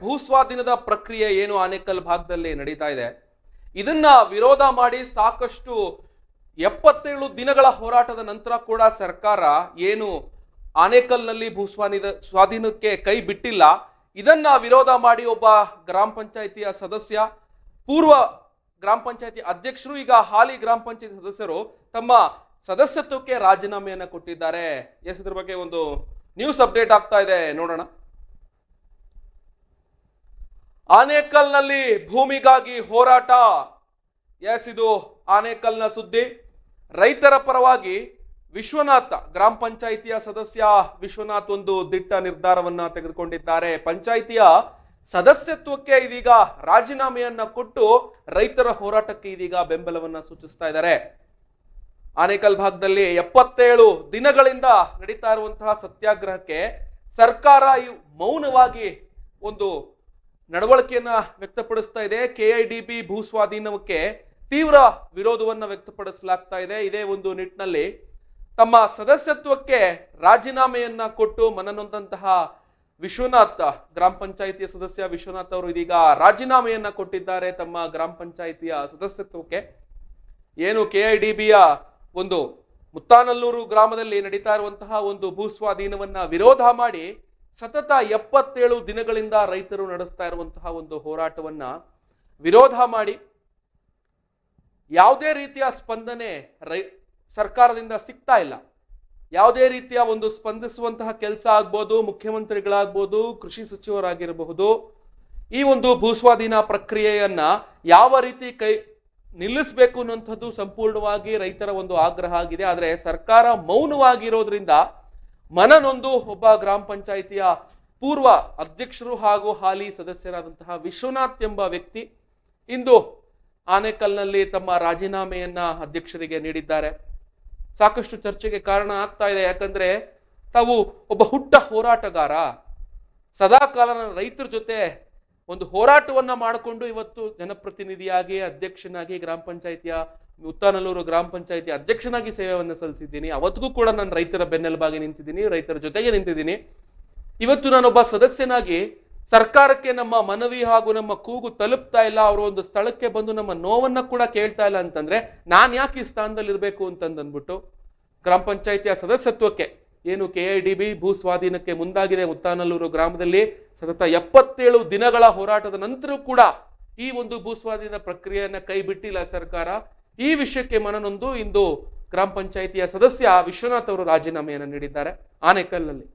ಭೂಸ್ವಾಧೀನದ ಪ್ರಕ್ರಿಯೆ ಏನು ಆನೇಕಲ್ ಭಾಗದಲ್ಲಿ ನಡೀತಾ ಇದೆ? ಇದನ್ನ ವಿರೋಧ ಮಾಡಿ ಸಾಕಷ್ಟು ಎಪ್ಪತ್ತೇಳು ದಿನಗಳ ಹೋರಾಟದ ನಂತರ ಕೂಡ ಸರ್ಕಾರ ಏನು ಆನೇಕಲ್ನಲ್ಲಿ ಭೂಸ್ವಾಧೀನ, ಸ್ವಾಧೀನಕ್ಕೆ ಕೈ ಬಿಟ್ಟಿಲ್ಲ. ಇದನ್ನ ವಿರೋಧ ಮಾಡಿ ಒಬ್ಬ ಗ್ರಾಮ ಪಂಚಾಯಿತಿಯ ಸದಸ್ಯ, ಪೂರ್ವ ಗ್ರಾಮ ಪಂಚಾಯತಿ ಅಧ್ಯಕ್ಷರು, ಈಗ ಹಾಲಿ ಗ್ರಾಮ ಪಂಚಾಯತಿ ಸದಸ್ಯರು ತಮ್ಮ ಸದಸ್ಯತ್ವಕ್ಕೆ ರಾಜೀನಾಮೆಯನ್ನು ಕೊಟ್ಟಿದ್ದಾರೆ. ಎಸ್, ಇದ್ರ ಬಗ್ಗೆ ಒಂದು ನ್ಯೂಸ್ ಅಪ್ಡೇಟ್ ಆಗ್ತಾ ಇದೆ. ನೋಡೋಣ. ಆನೇಕಲ್ನಲ್ಲಿ ಭೂಮಿಗಾಗಿ ಹೋರಾಟ. ಎಸ್, ಇದು ಆನೇಕಲ್ನ ಸುದ್ದಿ. ರೈತರ ಪರವಾಗಿ ವಿಶ್ವನಾಥ, ಗ್ರಾಮ ಪಂಚಾಯಿತಿಯ ಸದಸ್ಯ ವಿಶ್ವನಾಥ್ ಒಂದು ದಿಟ್ಟ ನಿರ್ಧಾರವನ್ನ ತೆಗೆದುಕೊಂಡಿದ್ದಾರೆ. ಪಂಚಾಯಿತಿಯ ಸದಸ್ಯತ್ವಕ್ಕೆ ಇದೀಗ ರಾಜೀನಾಮೆಯನ್ನ ಕೊಟ್ಟು ರೈತರ ಹೋರಾಟಕ್ಕೆ ಇದೀಗ ಬೆಂಬಲವನ್ನ ಸೂಚಿಸ್ತಾ ಇದ್ದಾರೆ. ಆನೇಕಲ್ ಭಾಗದಲ್ಲಿ ಎಪ್ಪತ್ತೇಳು ದಿನಗಳಿಂದ ನಡೀತಾ ಇರುವಂತಹ ಸತ್ಯಾಗ್ರಹಕ್ಕೆ ಸರ್ಕಾರ ಮೌನವಾಗಿ ಒಂದು ನಡವಳಿಕೆಯನ್ನ ವ್ಯಕ್ತಪಡಿಸ್ತಾ ಇದೆ. ಕೆಐಡಿಬಿ ಭೂ ಸ್ವಾಧೀನಕ್ಕೆ ತೀವ್ರ ವಿರೋಧವನ್ನು ವ್ಯಕ್ತಪಡಿಸಲಾಗ್ತಾ ಇದೆ. ಇದೇ ಒಂದು ನಿಟ್ಟಿನಲ್ಲಿ ತಮ್ಮ ಸದಸ್ಯತ್ವಕ್ಕೆ ರಾಜೀನಾಮೆಯನ್ನ ಕೊಟ್ಟು ಮನನೊಂದಂತಹ ವಿಶ್ವನಾಥ್, ಗ್ರಾಮ ಪಂಚಾಯಿತಿಯ ಸದಸ್ಯ ವಿಶ್ವನಾಥ್ ಅವರು ಇದೀಗ ರಾಜೀನಾಮೆಯನ್ನ ಕೊಟ್ಟಿದ್ದಾರೆ ತಮ್ಮ ಗ್ರಾಮ ಪಂಚಾಯಿತಿಯ ಸದಸ್ಯತ್ವಕ್ಕೆ. ಏನು ಕೆಐಡಿಬಿಯ ಒಂದು ಮುತ್ತಾನಲ್ಲೂರು ಗ್ರಾಮದಲ್ಲಿ ನಡೀತಾ ಇರುವಂತಹ ಒಂದು ಭೂ ಸ್ವಾಧೀನವನ್ನ ವಿರೋಧ ಮಾಡಿ ಸತತ ಎಪ್ಪತ್ತೇಳು ದಿನಗಳಿಂದ ರೈತರು ನಡೆಸ್ತಾ ಇರುವಂತಹ ಒಂದು ಹೋರಾಟವನ್ನ ವಿರೋಧ ಮಾಡಿ ಯಾವುದೇ ರೀತಿಯ ಸ್ಪಂದನೆ ರೈ ಸರ್ಕಾರದಿಂದ ಸಿಗ್ತಾ ಇಲ್ಲ. ಯಾವುದೇ ರೀತಿಯ ಒಂದು ಸ್ಪಂದಿಸುವಂತಹ ಕೆಲಸ ಆಗ್ಬೋದು, ಮುಖ್ಯಮಂತ್ರಿಗಳಾಗ್ಬೋದು, ಕೃಷಿ ಸಚಿವರಾಗಿರಬಹುದು, ಈ ಒಂದು ಭೂಸ್ವಾಧೀನ ಪ್ರಕ್ರಿಯೆಯನ್ನ ಯಾವ ರೀತಿ ಕೈ ನಿಲ್ಲಿಸಬೇಕು ಅನ್ನುವಂಥದ್ದು ಸಂಪೂರ್ಣವಾಗಿ ರೈತರ ಒಂದು ಆಗ್ರಹ ಆಗಿದೆ. ಆದರೆ ಸರ್ಕಾರ ಮೌನವಾಗಿರೋದ್ರಿಂದ ಮನನೊಂದು ಒಬ್ಬ ಗ್ರಾಮ ಪಂಚಾಯಿತಿಯ ಪೂರ್ವ ಅಧ್ಯಕ್ಷರು ಹಾಗೂ ಹಾಲಿ ಸದಸ್ಯರಾದಂತಹ ವಿಶ್ವನಾಥ್ ಎಂಬ ವ್ಯಕ್ತಿ ಇಂದು ಆನೇಕಲ್ನಲ್ಲಿ ತಮ್ಮ ರಾಜೀನಾಮೆಯನ್ನ ಅಧ್ಯಕ್ಷರಿಗೆ ನೀಡಿದ್ದಾರೆ. ಸಾಕಷ್ಟು ಚರ್ಚೆಗೆ ಕಾರಣ ಆಗ್ತಾ ಇದೆ. ಯಾಕಂದ್ರೆ ತಾವು ಒಬ್ಬ ಹುಟ್ಟ ಹೋರಾಟಗಾರ. ಸದಾ ಕಾಲ ರೈತರ ಜೊತೆ ಒಂದು ಹೋರಾಟವನ್ನ ಮಾಡಿಕೊಂಡು ಇವತ್ತು ಜನಪ್ರತಿನಿಧಿಯಾಗಿ, ಅಧ್ಯಕ್ಷನಾಗಿ ಗ್ರಾಮ ಪಂಚಾಯಿತಿಯ ಉತ್ತಾನಲ್ಲೂರು ಗ್ರಾಮ ಪಂಚಾಯಿತಿ ಅಧ್ಯಕ್ಷನಾಗಿ ಸೇವೆಯನ್ನು ಸಲ್ಲಿಸಿದ್ದೀನಿ. ಅವತ್ತಿಗೂ ಕೂಡ ನಾನು ರೈತರ ಬೆನ್ನೆಲುಬಾಗಿ ನಿಂತಿದ್ದೀನಿ, ರೈತರ ಜೊತೆಗೆ ನಿಂತಿದ್ದೀನಿ. ಇವತ್ತು ನಾನೊಬ್ಬ ಸದಸ್ಯನಾಗಿ ಸರ್ಕಾರಕ್ಕೆ ನಮ್ಮ ಮನವಿ ಹಾಗೂ ನಮ್ಮ ಕೂಗು ತಲುಪ್ತಾ ಇಲ್ಲ, ಅವರು ಒಂದು ಸ್ಥಳಕ್ಕೆ ಬಂದು ನಮ್ಮ ನೋವನ್ನ ಕೂಡ ಕೇಳ್ತಾ ಇಲ್ಲ ಅಂತಂದ್ರೆ ನಾನು ಯಾಕೆ ಈ ಸ್ಥಾನದಲ್ಲಿ ಇರಬೇಕು ಅಂತಂದಂದ್ಬಿಟ್ಟು ಗ್ರಾಮ ಪಂಚಾಯಿತಿಯ ಸದಸ್ಯತ್ವಕ್ಕೆ ಏನು ಕೆ ಐ ಡಿ ಬಿ ಭೂ ಸ್ವಾಧೀನಕ್ಕೆ ಮುಂದಾಗಿದೆ. ಉತ್ತಾನಲ್ಲೂರು ಗ್ರಾಮದಲ್ಲಿ ಸತತ ಎಪ್ಪತ್ತೇಳು ದಿನಗಳ ಹೋರಾಟದ ನಂತರ ಕೂಡ ಈ ಒಂದು ಭೂ ಸ್ವಾಧೀನ ಪ್ರಕ್ರಿಯೆಯನ್ನು ಕೈ ಬಿಟ್ಟಿಲ್ಲ ಸರ್ಕಾರ. ಈ ವಿಷಯಕ್ಕೆ ಮನನೊಂದು ಇಂದು ಗ್ರಾಮ ಪಂಚಾಯಿತಿಯ ಸದಸ್ಯ ವಿಶ್ವನಾಥ್ ಅವರು ರಾಜೀನಾಮೆಯನ್ನು ನೀಡಿದ್ದಾರೆ ಆನೆಕಲ್ನಲ್ಲಿ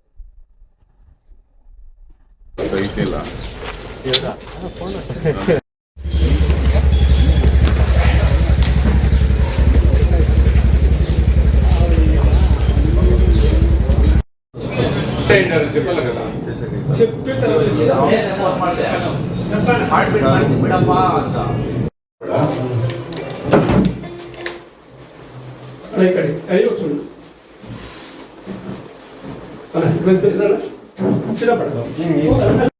ಬಿಡಪ್ಪ ಅಂತ అలా ఇక్కడ. అడిగి వచ్చుండు అలా. ఇప్పుడు చిన్నప్పటి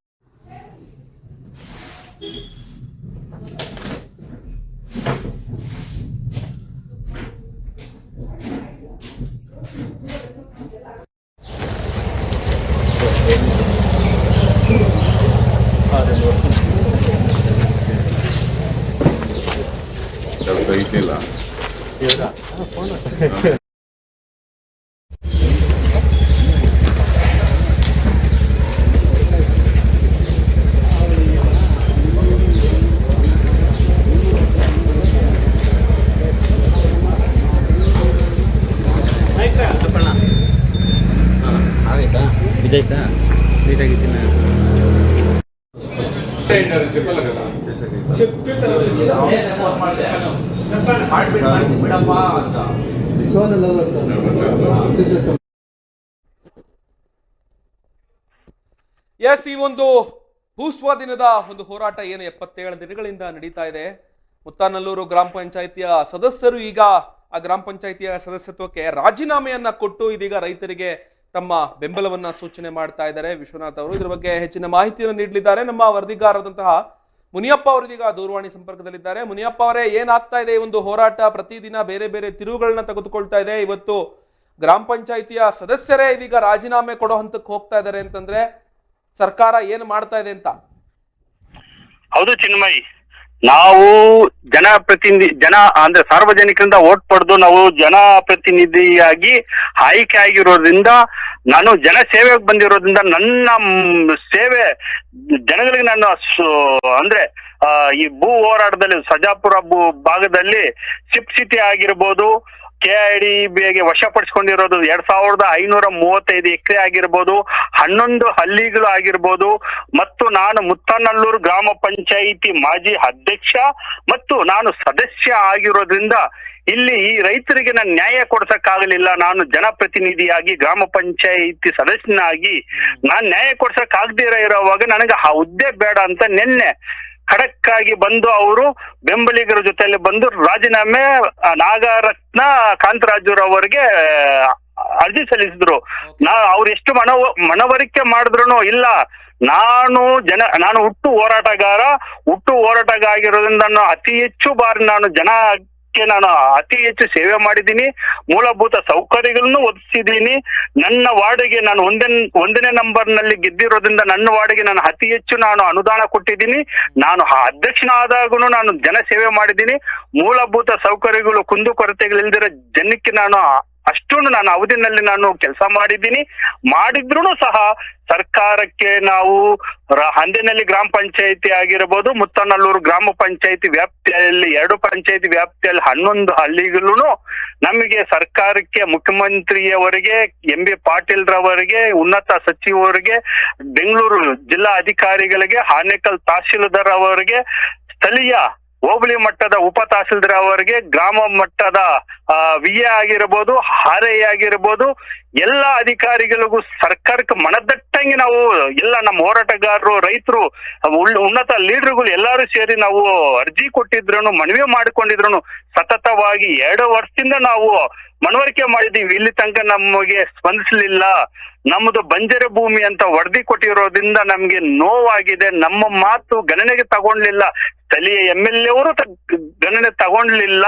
ಎಸ್ ಈ ಒಂದು ಭೂಸ್ವಾಧೀನದ ಒಂದು ಹೋರಾಟ ಏನು ಎಪ್ಪತ್ತೇಳು ದಿನಗಳಿಂದ ನಡೀತಾ ಇದೆ. ಮುತ್ತಾನಲ್ಲೂರು ಗ್ರಾಮ ಪಂಚಾಯಿತಿಯ ಸದಸ್ಯರು ಈಗ ಆ ಗ್ರಾಮ ಪಂಚಾಯಿತಿಯ ಸದಸ್ಯತ್ವಕ್ಕೆ ರಾಜೀನಾಮೆಯನ್ನ ಕೊಟ್ಟು ಇದೀಗ ರೈತರಿಗೆ ತಮ್ಮ ಬೆಂಬಲವನ್ನ ಸೂಚನೆ ಮಾಡ್ತಾ ಇದ್ದಾರೆ. ವಿಶ್ವನಾಥ್ ಅವರು ಇದ್ರ ಬಗ್ಗೆ ಹೆಚ್ಚಿನ ಮಾಹಿತಿಯನ್ನು ನೀಡಲಿದ್ದಾರೆ. ನಮ್ಮ ವರದಿಗಾರರಾದಂತಹ ಮುನಿಯಪ್ಪ ಅವರು ಇದೀಗ ದೂರವಾಣಿ ಸಂಪರ್ಕದಲ್ಲಿದ್ದಾರೆ. ಮುನಿಯಪ್ಪ ಅವರೇ, ಏನಾಗ್ತಾ ಇದೆ ಈ ಒಂದು ಹೋರಾಟ? ಪ್ರತಿದಿನ ಬೇರೆ ಬೇರೆ ತಿರುವುಗಳನ್ನ ತೆಗೆದುಕೊಳ್ತಾ ಇದೆ. ಇವತ್ತು ಗ್ರಾಮ ಪಂಚಾಯಿತಿಯ ಸದಸ್ಯರೇ ಇದೀಗ ರಾಜೀನಾಮೆ ಕೊಡೋ ಹಂತಕ್ಕೆ ಹೋಗ್ತಾ ಇದ್ದಾರೆ ಅಂತಂದ್ರೆ ಸರ್ಕಾರ ಏನು ಮಾಡ್ತಾ ಇದೆ ಅಂತ? ಹೌದು ಚಿನ್ಮಯ್ ನಾವು ಜನಪ್ರತಿನಿಧಿ ಜನ ಅಂದ್ರೆ ಸಾರ್ವಜನಿಕರಿಂದ ಓಟ್ ಪಡೆದು ನಾವು ಜನಪ್ರತಿನಿಧಿಯಾಗಿ ಆಯ್ಕೆ ಆಗಿರೋದ್ರಿಂದ, ನಾನು ಜನ ಸೇವೆಗೆ ಬಂದಿರೋದ್ರಿಂದ ನನ್ನ ಸೇವೆ ಜನಗಳಿಗೆ ನಾನು ಅಂದ್ರೆ ಈ ಭೂ ಹೋರಾಟದಲ್ಲಿ, ಸಜಾಪುರ ಭೂ ಭಾಗದಲ್ಲಿ, ಸಿಪ್ ಸಿಟಿ ಆಗಿರ್ಬೋದು ಕೆ ಐ ಡಿ ಬಿಗೆ ವಶಪಡಿಸಿಕೊಂಡಿರೋದು ಎರಡ್ ಸಾವಿರದ ಐನೂರ ಮೂವತ್ತೈದು ಎಕರೆ ಆಗಿರ್ಬೋದು, ಹನ್ನೊಂದು ಹಳ್ಳಿಗಳು ಆಗಿರ್ಬೋದು, ಮತ್ತು ನಾನು ಮುತ್ತನಲ್ಲೂರು ಗ್ರಾಮ ಪಂಚಾಯಿತಿ ಮಾಜಿ ಅಧ್ಯಕ್ಷ ಮತ್ತು ನಾನು ಸದಸ್ಯ ಆಗಿರೋದ್ರಿಂದ ಇಲ್ಲಿ ಈ ರೈತರಿಗೆ ನಾನು ನ್ಯಾಯ ಕೊಡ್ಸಕ್ಕಾಗಲಿಲ್ಲ. ನಾನು ಜನಪ್ರತಿನಿಧಿಯಾಗಿ, ಗ್ರಾಮ ಪಂಚಾಯಿತಿ ಸದಸ್ಯನಾಗಿ ನಾನು ನ್ಯಾಯ ಕೊಡ್ಸಕ್ ಆಗದಿರ ಇರೋವಾಗ ನನಗೆ ಆ ಹುದ್ದೆ ಬೇಡ ಅಂತ ನಿನ್ನೆ ಖಡಕ್ ಆಗಿ ಬಂದು ಅವರು ಬೆಂಬಲಿಗರ ಜೊತೆಯಲ್ಲಿ ಬಂದು ರಾಜೀನಾಮೆ ನಾಗರತ್ನ ಕಾಂತರಾಜುರವರಿಗೆ ಅರ್ಜಿ ಸಲ್ಲಿಸಿದ್ರು. ನಾ ಅವ್ರು ಎಷ್ಟು ಮನವ ಮನವರಿಕೆ ಮಾಡಿದ್ರು ಇಲ್ಲ. ನಾನು ಜನ ನಾನು ಹುಟ್ಟು ಹೋರಾಟಗಾರ. ಹುಟ್ಟು ಹೋರಾಟಗಾರ ಆಗಿರೋದ್ರಿಂದ ನಾನು ಅತಿ ಹೆಚ್ಚು ಬಾರಿ ನಾನು ಜನಕ್ಕೆ ನಾನು ಅತಿ ಹೆಚ್ಚು ಸೇವೆ ಮಾಡಿದ್ದೀನಿ, ಮೂಲಭೂತ ಸೌಕರ್ಯಗಳನ್ನು ಒದಗಿಸಿದ್ದೀನಿ. ನನ್ನ ವಾರ್ಡ್ಗೆ ನಾನು ಒಂದೇ, ಒಂದನೇ ನಂಬರ್ನಲ್ಲಿ ಗೆದ್ದಿರೋದ್ರಿಂದ ನನ್ನ ವಾರ್ಡ್ಗೆ ನಾನು ಅತಿ ಹೆಚ್ಚು ನಾನು ಅನುದಾನ ಕೊಟ್ಟಿದ್ದೀನಿ. ನಾನು ಅಧ್ಯಕ್ಷನಾದಾಗೂ ನಾನು ಜನ ಸೇವೆ ಮಾಡಿದ್ದೀನಿ. ಮೂಲಭೂತ ಸೌಕರ್ಯಗಳು ಕುಂದು ಕೊರತೆಗಳಿಲ್ದಿರೋ ಜನಕ್ಕೆ ನಾನು ಅಷ್ಟೊಂದು ನಾನು ಅವಧಿನಲ್ಲಿ ನಾನು ಕೆಲಸ ಮಾಡಿದ್ದೀನಿ. ಮಾಡಿದ್ರು ಸಹ ಸರ್ಕಾರಕ್ಕೆ ನಾವು ಹಂದಿನಲ್ಲಿ ಗ್ರಾಮ ಪಂಚಾಯಿತಿ ಆಗಿರಬಹುದು ಮುತ್ತನಲ್ಲೂರು ಗ್ರಾಮ ಪಂಚಾಯಿತಿ ವ್ಯಾಪ್ತಿಯಲ್ಲಿ ಎರಡು ಪಂಚಾಯಿತಿ ವ್ಯಾಪ್ತಿಯಲ್ಲಿ ಹನ್ನೊಂದು ಹಳ್ಳಿಗಳೂ ನಮಗೆ ಸರ್ಕಾರಕ್ಕೆ ಮುಖ್ಯಮಂತ್ರಿಯವರಿಗೆ, ಎಂ ಬಿ ಪಾಟೀಲ್ ರವರಿಗೆ ಉನ್ನತ ಸಚಿವರಿಗೆ, ಬೆಂಗಳೂರು ಜಿಲ್ಲಾ ಅಧಿಕಾರಿಗಳಿಗೆ, ಹಾನೇಕಲ್ ತಹಶೀಲ್ದಾರ್ ಅವರಿಗೆ ಸ್ಥಳೀಯ ಹೋಬಳಿ ಮಟ್ಟದ ಉಪ ತಹಸೀಲ್ದಾರ್ ಅವರಿಗೆ ಗ್ರಾಮ ಮಟ್ಟದ ವಿ ಎ ಆಗಿರ್ಬೋದು ಆರ್ ಎ ಆಗಿರ್ಬೋದು, ಎಲ್ಲ ಅಧಿಕಾರಿಗಳಿಗೂ ಸರ್ಕಾರಕ್ಕೆ ಮನದಟ್ಟಂಗೆ ನಾವು ಎಲ್ಲ ನಮ್ಮ ಹೋರಾಟಗಾರರು, ರೈತರು ಉನ್ನತ ಲೀಡರ್ಗಳು ಎಲ್ಲರೂ ಸೇರಿ ನಾವು ಅರ್ಜಿ ಕೊಟ್ಟಿದ್ರು ಮನವಿ ಮಾಡಿಕೊಂಡಿದ್ರು ಸತತವಾಗಿ ಎರಡು ವರ್ಷದಿಂದ ನಾವು ಮನವರಿಕೆ ಮಾಡಿದೀವಿ ಇಲ್ಲಿ ತನಕ ನಮಗೆ ಸ್ಪಂದಿಸಲಿಲ್ಲ. ನಮ್ಮದು ಬಂಜರ ಭೂಮಿ ಅಂತ ವರದಿ ಕೊಟ್ಟಿರೋದ್ರಿಂದ ನಮ್ಗೆ ನೋವಾಗಿದೆ. ನಮ್ಮ ಮಾತು ಗಣನೆಗೆ ತಗೊಂಡ್ಲಿಲ್ಲ. ಸ್ಥಳೀಯ ಎಂ ಎಲ್ ಎ ಅವರು ಗಣನೆ ತಗೊಂಡ್ಲಿಲ್ಲ.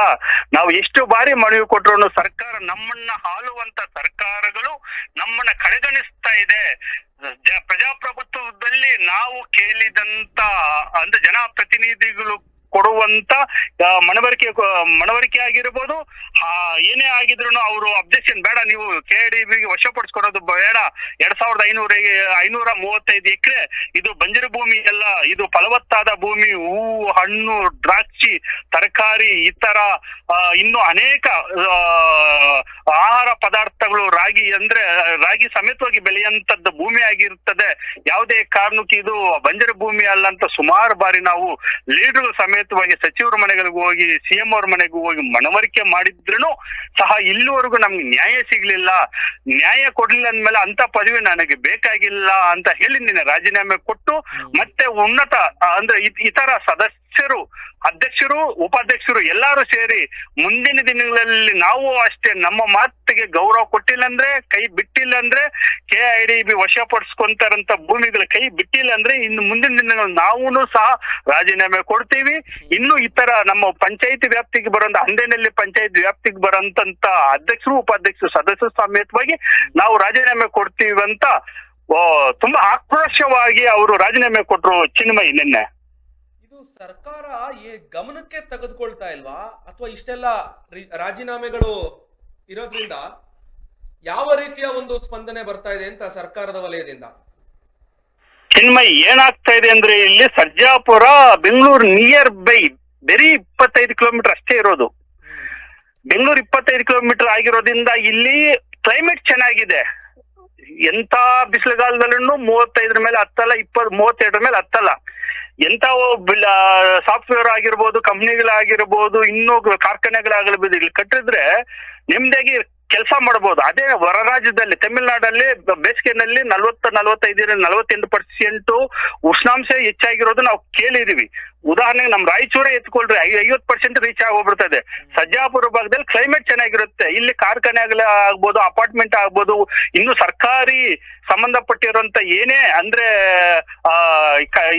ನಾವು ಎಷ್ಟು ಬಾರಿ ಮನವಿ ಕೊಟ್ಟರು ಸರ್ಕಾರ ನಮ್ಮನ್ನ ಹಾಲುವಂತ ಸರ್ಕಾರಗಳು ನಮ್ಮನ್ನ ಕಡೆಗಣಿಸ್ತಾ ಇದೆ. ಪ್ರಜಾಪ್ರಭುತ್ವದಲ್ಲಿ ನಾವು ಕೇಳಿದಂತ, ಅಂದ್ರೆ ಜನಪ್ರತಿನಿಧಿಗಳು ಕೊಡುವಂತ ಮನವರಿಕೆ ಮನವರಿಕೆ ಆಗಿರ್ಬೋದು. ಏನೇ ಆಗಿದ್ರು ಅವರು ಅಬ್ಜೆಕ್ಷನ್ ಬೇಡ, ನೀವು ಕೆ ಡಿ ಬಿಗೆ ವಶಪಡಿಸ್ಕೊಡೋದು ಬೇಡ. ಎರಡ್ ಸಾವಿರದ ಐನೂರ ಐನೂರ ಮೂವತ್ತೈದು ಎಕರೆ, ಇದು ಬಂಜರು ಭೂಮಿ ಅಲ್ಲ, ಇದು ಫಲವತ್ತಾದ ಭೂಮಿ, ಹೂವು, ಹಣ್ಣು, ದ್ರಾಕ್ಷಿ, ತರಕಾರಿ ಇತರ ಇನ್ನು ಅನೇಕ ಆಹಾರ ಪದಾರ್ಥಗಳು ರಾಗಿ ಅಂದ್ರೆ, ರಾಗಿ ಸಮೇತವಾಗಿ ಬೆಳೆಯುವಂತದ್ದು ಭೂಮಿ ಆಗಿರುತ್ತದೆ ಯಾವುದೇ ಕಾರಣಕ್ಕೆ ಇದು ಬಂಜರು ಭೂಮಿ ಅಲ್ಲ ಅಂತ ಸುಮಾರು ಬಾರಿ ನಾವು ಲೀಡರ್ ಸಮೇತವಾಗಿ ಸಚಿವರ ಮನೆಗಳಿಗೆ ಹೋಗಿ ಸಿಎಂ ಅವ್ರ ಮನೆಗೂ ಹೋಗಿ ಮನವರಿಕೆ ಮಾಡಿದ್ರು ಸಹ ಇಲ್ಲಿವರೆಗೂ ನಮ್ಗೆ ನ್ಯಾಯ ಸಿಗ್ಲಿಲ್ಲ. ನ್ಯಾಯ ಕೊಡ್ಲಿಲ್ಲ ಅಂದ್ಮೇಲೆ ಅಂತ ಪದವಿ ನನಗೆ ಬೇಕಾಗಿಲ್ಲ ಅಂತ ಹೇಳಿ ನಿನ್ನೆ ರಾಜೀನಾಮೆ ಕೊಟ್ಟು ಮತ್ತೆ ಉನ್ನತ ಅಂದ್ರೆ ಇತ್- ಇತರ ಸದಸ್ಯರು, ಅಧ್ಯಕ್ಷರು, ಉಪಾಧ್ಯಕ್ಷರು ಎಲ್ಲರೂ ಸೇರಿ ಮುಂದಿನ ದಿನಗಳಲ್ಲಿ ನಾವು ಅಷ್ಟೇ ನಮ್ಮ ಮಾತಿಗೆ ಗೌರವ ಕೊಟ್ಟಿಲ್ಲ ಅಂದ್ರೆ, ಕೈ ಬಿಟ್ಟಿಲ್ಲ ಅಂದ್ರೆ ಕೆ ಐ ಡಿ ಬಿ ವಶಪಡಿಸ್ಕೊಂತಾರಂತ ಭೂಮಿಗಳ ಕೈ ಬಿಟ್ಟಿಲ್ಲ ಅಂದ್ರೆ ಇನ್ನು ಮುಂದಿನ ದಿನಗಳಲ್ಲಿ ನಾವು ಸಹ ರಾಜೀನಾಮೆ ಕೊಡ್ತೀವಿ. ಇನ್ನು ಇತರ ನಮ್ಮ ಪಂಚಾಯತಿ ವ್ಯಾಪ್ತಿಗೆ ಬರೋ ಅಂದೇನಲ್ಲಿ ಪಂಚಾಯತ್ ವ್ಯಾಪ್ತಿಗೆ ಬರೋಂತ ಅಧ್ಯಕ್ಷರು, ಉಪಾಧ್ಯಕ್ಷರು, ಸದಸ್ಯರು ಸಮೇತವಾಗಿ ನಾವು ರಾಜೀನಾಮೆ ಕೊಡ್ತೀವಿ ಅಂತ ತುಂಬಾ ಆಕ್ರೋಶವಾಗಿ ಅವರು ರಾಜೀನಾಮೆ ಕೊಟ್ಟರು ಚಿನ್ಮಯಿ ನಿನ್ನೆ. ಇದು ಸರ್ಕಾರ ಈ ಗಮನಕ್ಕೆ ತೆಗೆದುಕೊಳ್ತಾ ಇಲ್ವಾ? ಅಥವಾ ಇಷ್ಟೆಲ್ಲ ರಾಜೀನಾಮೆಗಳು ಇರೋದ್ರಿಂದ ಯಾವ ರೀತಿಯ ಒಂದು ಸ್ಪಂದನೆ ಬರ್ತಾ ಇದೆ ಅಂತ ಸರ್ಕಾರದ ವಲಯದಿಂದ? ಚಿನ್ಮಯ್ ಏನಾಗ್ತಾ ಇದೆ ಅಂದ್ರೆ ಇಲ್ಲಿ ಸರ್ಜಾಪುರ ಬೆಂಗಳೂರು ನಿಯರ್ ಬೈ ಬರೀ ಇಪ್ಪತ್ತೈದು ಕಿಲೋಮೀಟರ್ ಅಷ್ಟೇ ಇರೋದು. ಬೆಂಗಳೂರು ಇಪ್ಪತ್ತೈದು ಕಿಲೋಮೀಟರ್ ಆಗಿರೋದ್ರಿಂದ ಇಲ್ಲಿ ಕ್ಲೈಮೇಟ್ ಚೆನ್ನಾಗಿದೆ. ಎಂತ ಬಿಸಿಲುಗಾಲದಲ್ಲೂ ಮೂವತ್ತೈದರ ಮೇಲೆ ಹತ್ತಲ್ಲ ಇಪ್ಪತ್ ಮೂವತ್ತೆರಡರ ಮೇಲೆ ಹತ್ತಲ್ಲ. ಎಂತ ಸಾಫ್ಟ್ವೇರ್ ಆಗಿರ್ಬೋದು, ಕಂಪ್ನಿಗಳಾಗಿರ್ಬೋದು, ಇನ್ನೂ ಕಾರ್ಖಾನೆಗಳಾಗಿರ್ಬೋದು ಇಲ್ಲಿ ಕಟ್ಟಿದ್ರೆ ನೆಮ್ಮದಿಯಾಗಿ ಕೆಲಸ ಮಾಡಬಹುದು ಅದೇ ಹೊರ ರಾಜ್ಯದಲ್ಲಿ ತಮಿಳುನಾಡಲ್ಲಿ ಬೇಸಿಗೆನಲ್ಲಿ ನಲ್ವತ್ತ, ನಲವತ್ತೈದರಿಂದ ನಲವತ್ತೆಂಟು ಪರ್ಸೆಂಟ್ ಉಷ್ಣಾಂಶ ಹೆಚ್ಚಾಗಿರೋದು ನಾವು ಕೇಳಿದೀವಿ. ಉದಾಹರಣೆಗೆ ನಮ್ ರಾಯಚೂರೇ ಎತ್ಕೊಳ್ರಿ ಐವತ್ ಪರ್ಸೆಂಟ್ ರೀಚ್ ಆಗೋಗ್ಬಿಡ್ತದೆ. ಸಜ್ಜಾಪುರ ಭಾಗದಲ್ಲಿ ಕ್ಲೈಮೇಟ್ ಚೆನ್ನಾಗಿರುತ್ತೆ. ಇಲ್ಲಿ ಕಾರ್ಖಾನೆ ಆಗಲಿ ಆಗ್ಬೋದು ಅಪಾರ್ಟ್ಮೆಂಟ್ ಆಗ್ಬೋದು, ಇನ್ನು ಸರ್ಕಾರಿ ಸಂಬಂಧಪಟ್ಟಿರುವಂತ ಏನೇ ಅಂದ್ರೆ, ಆ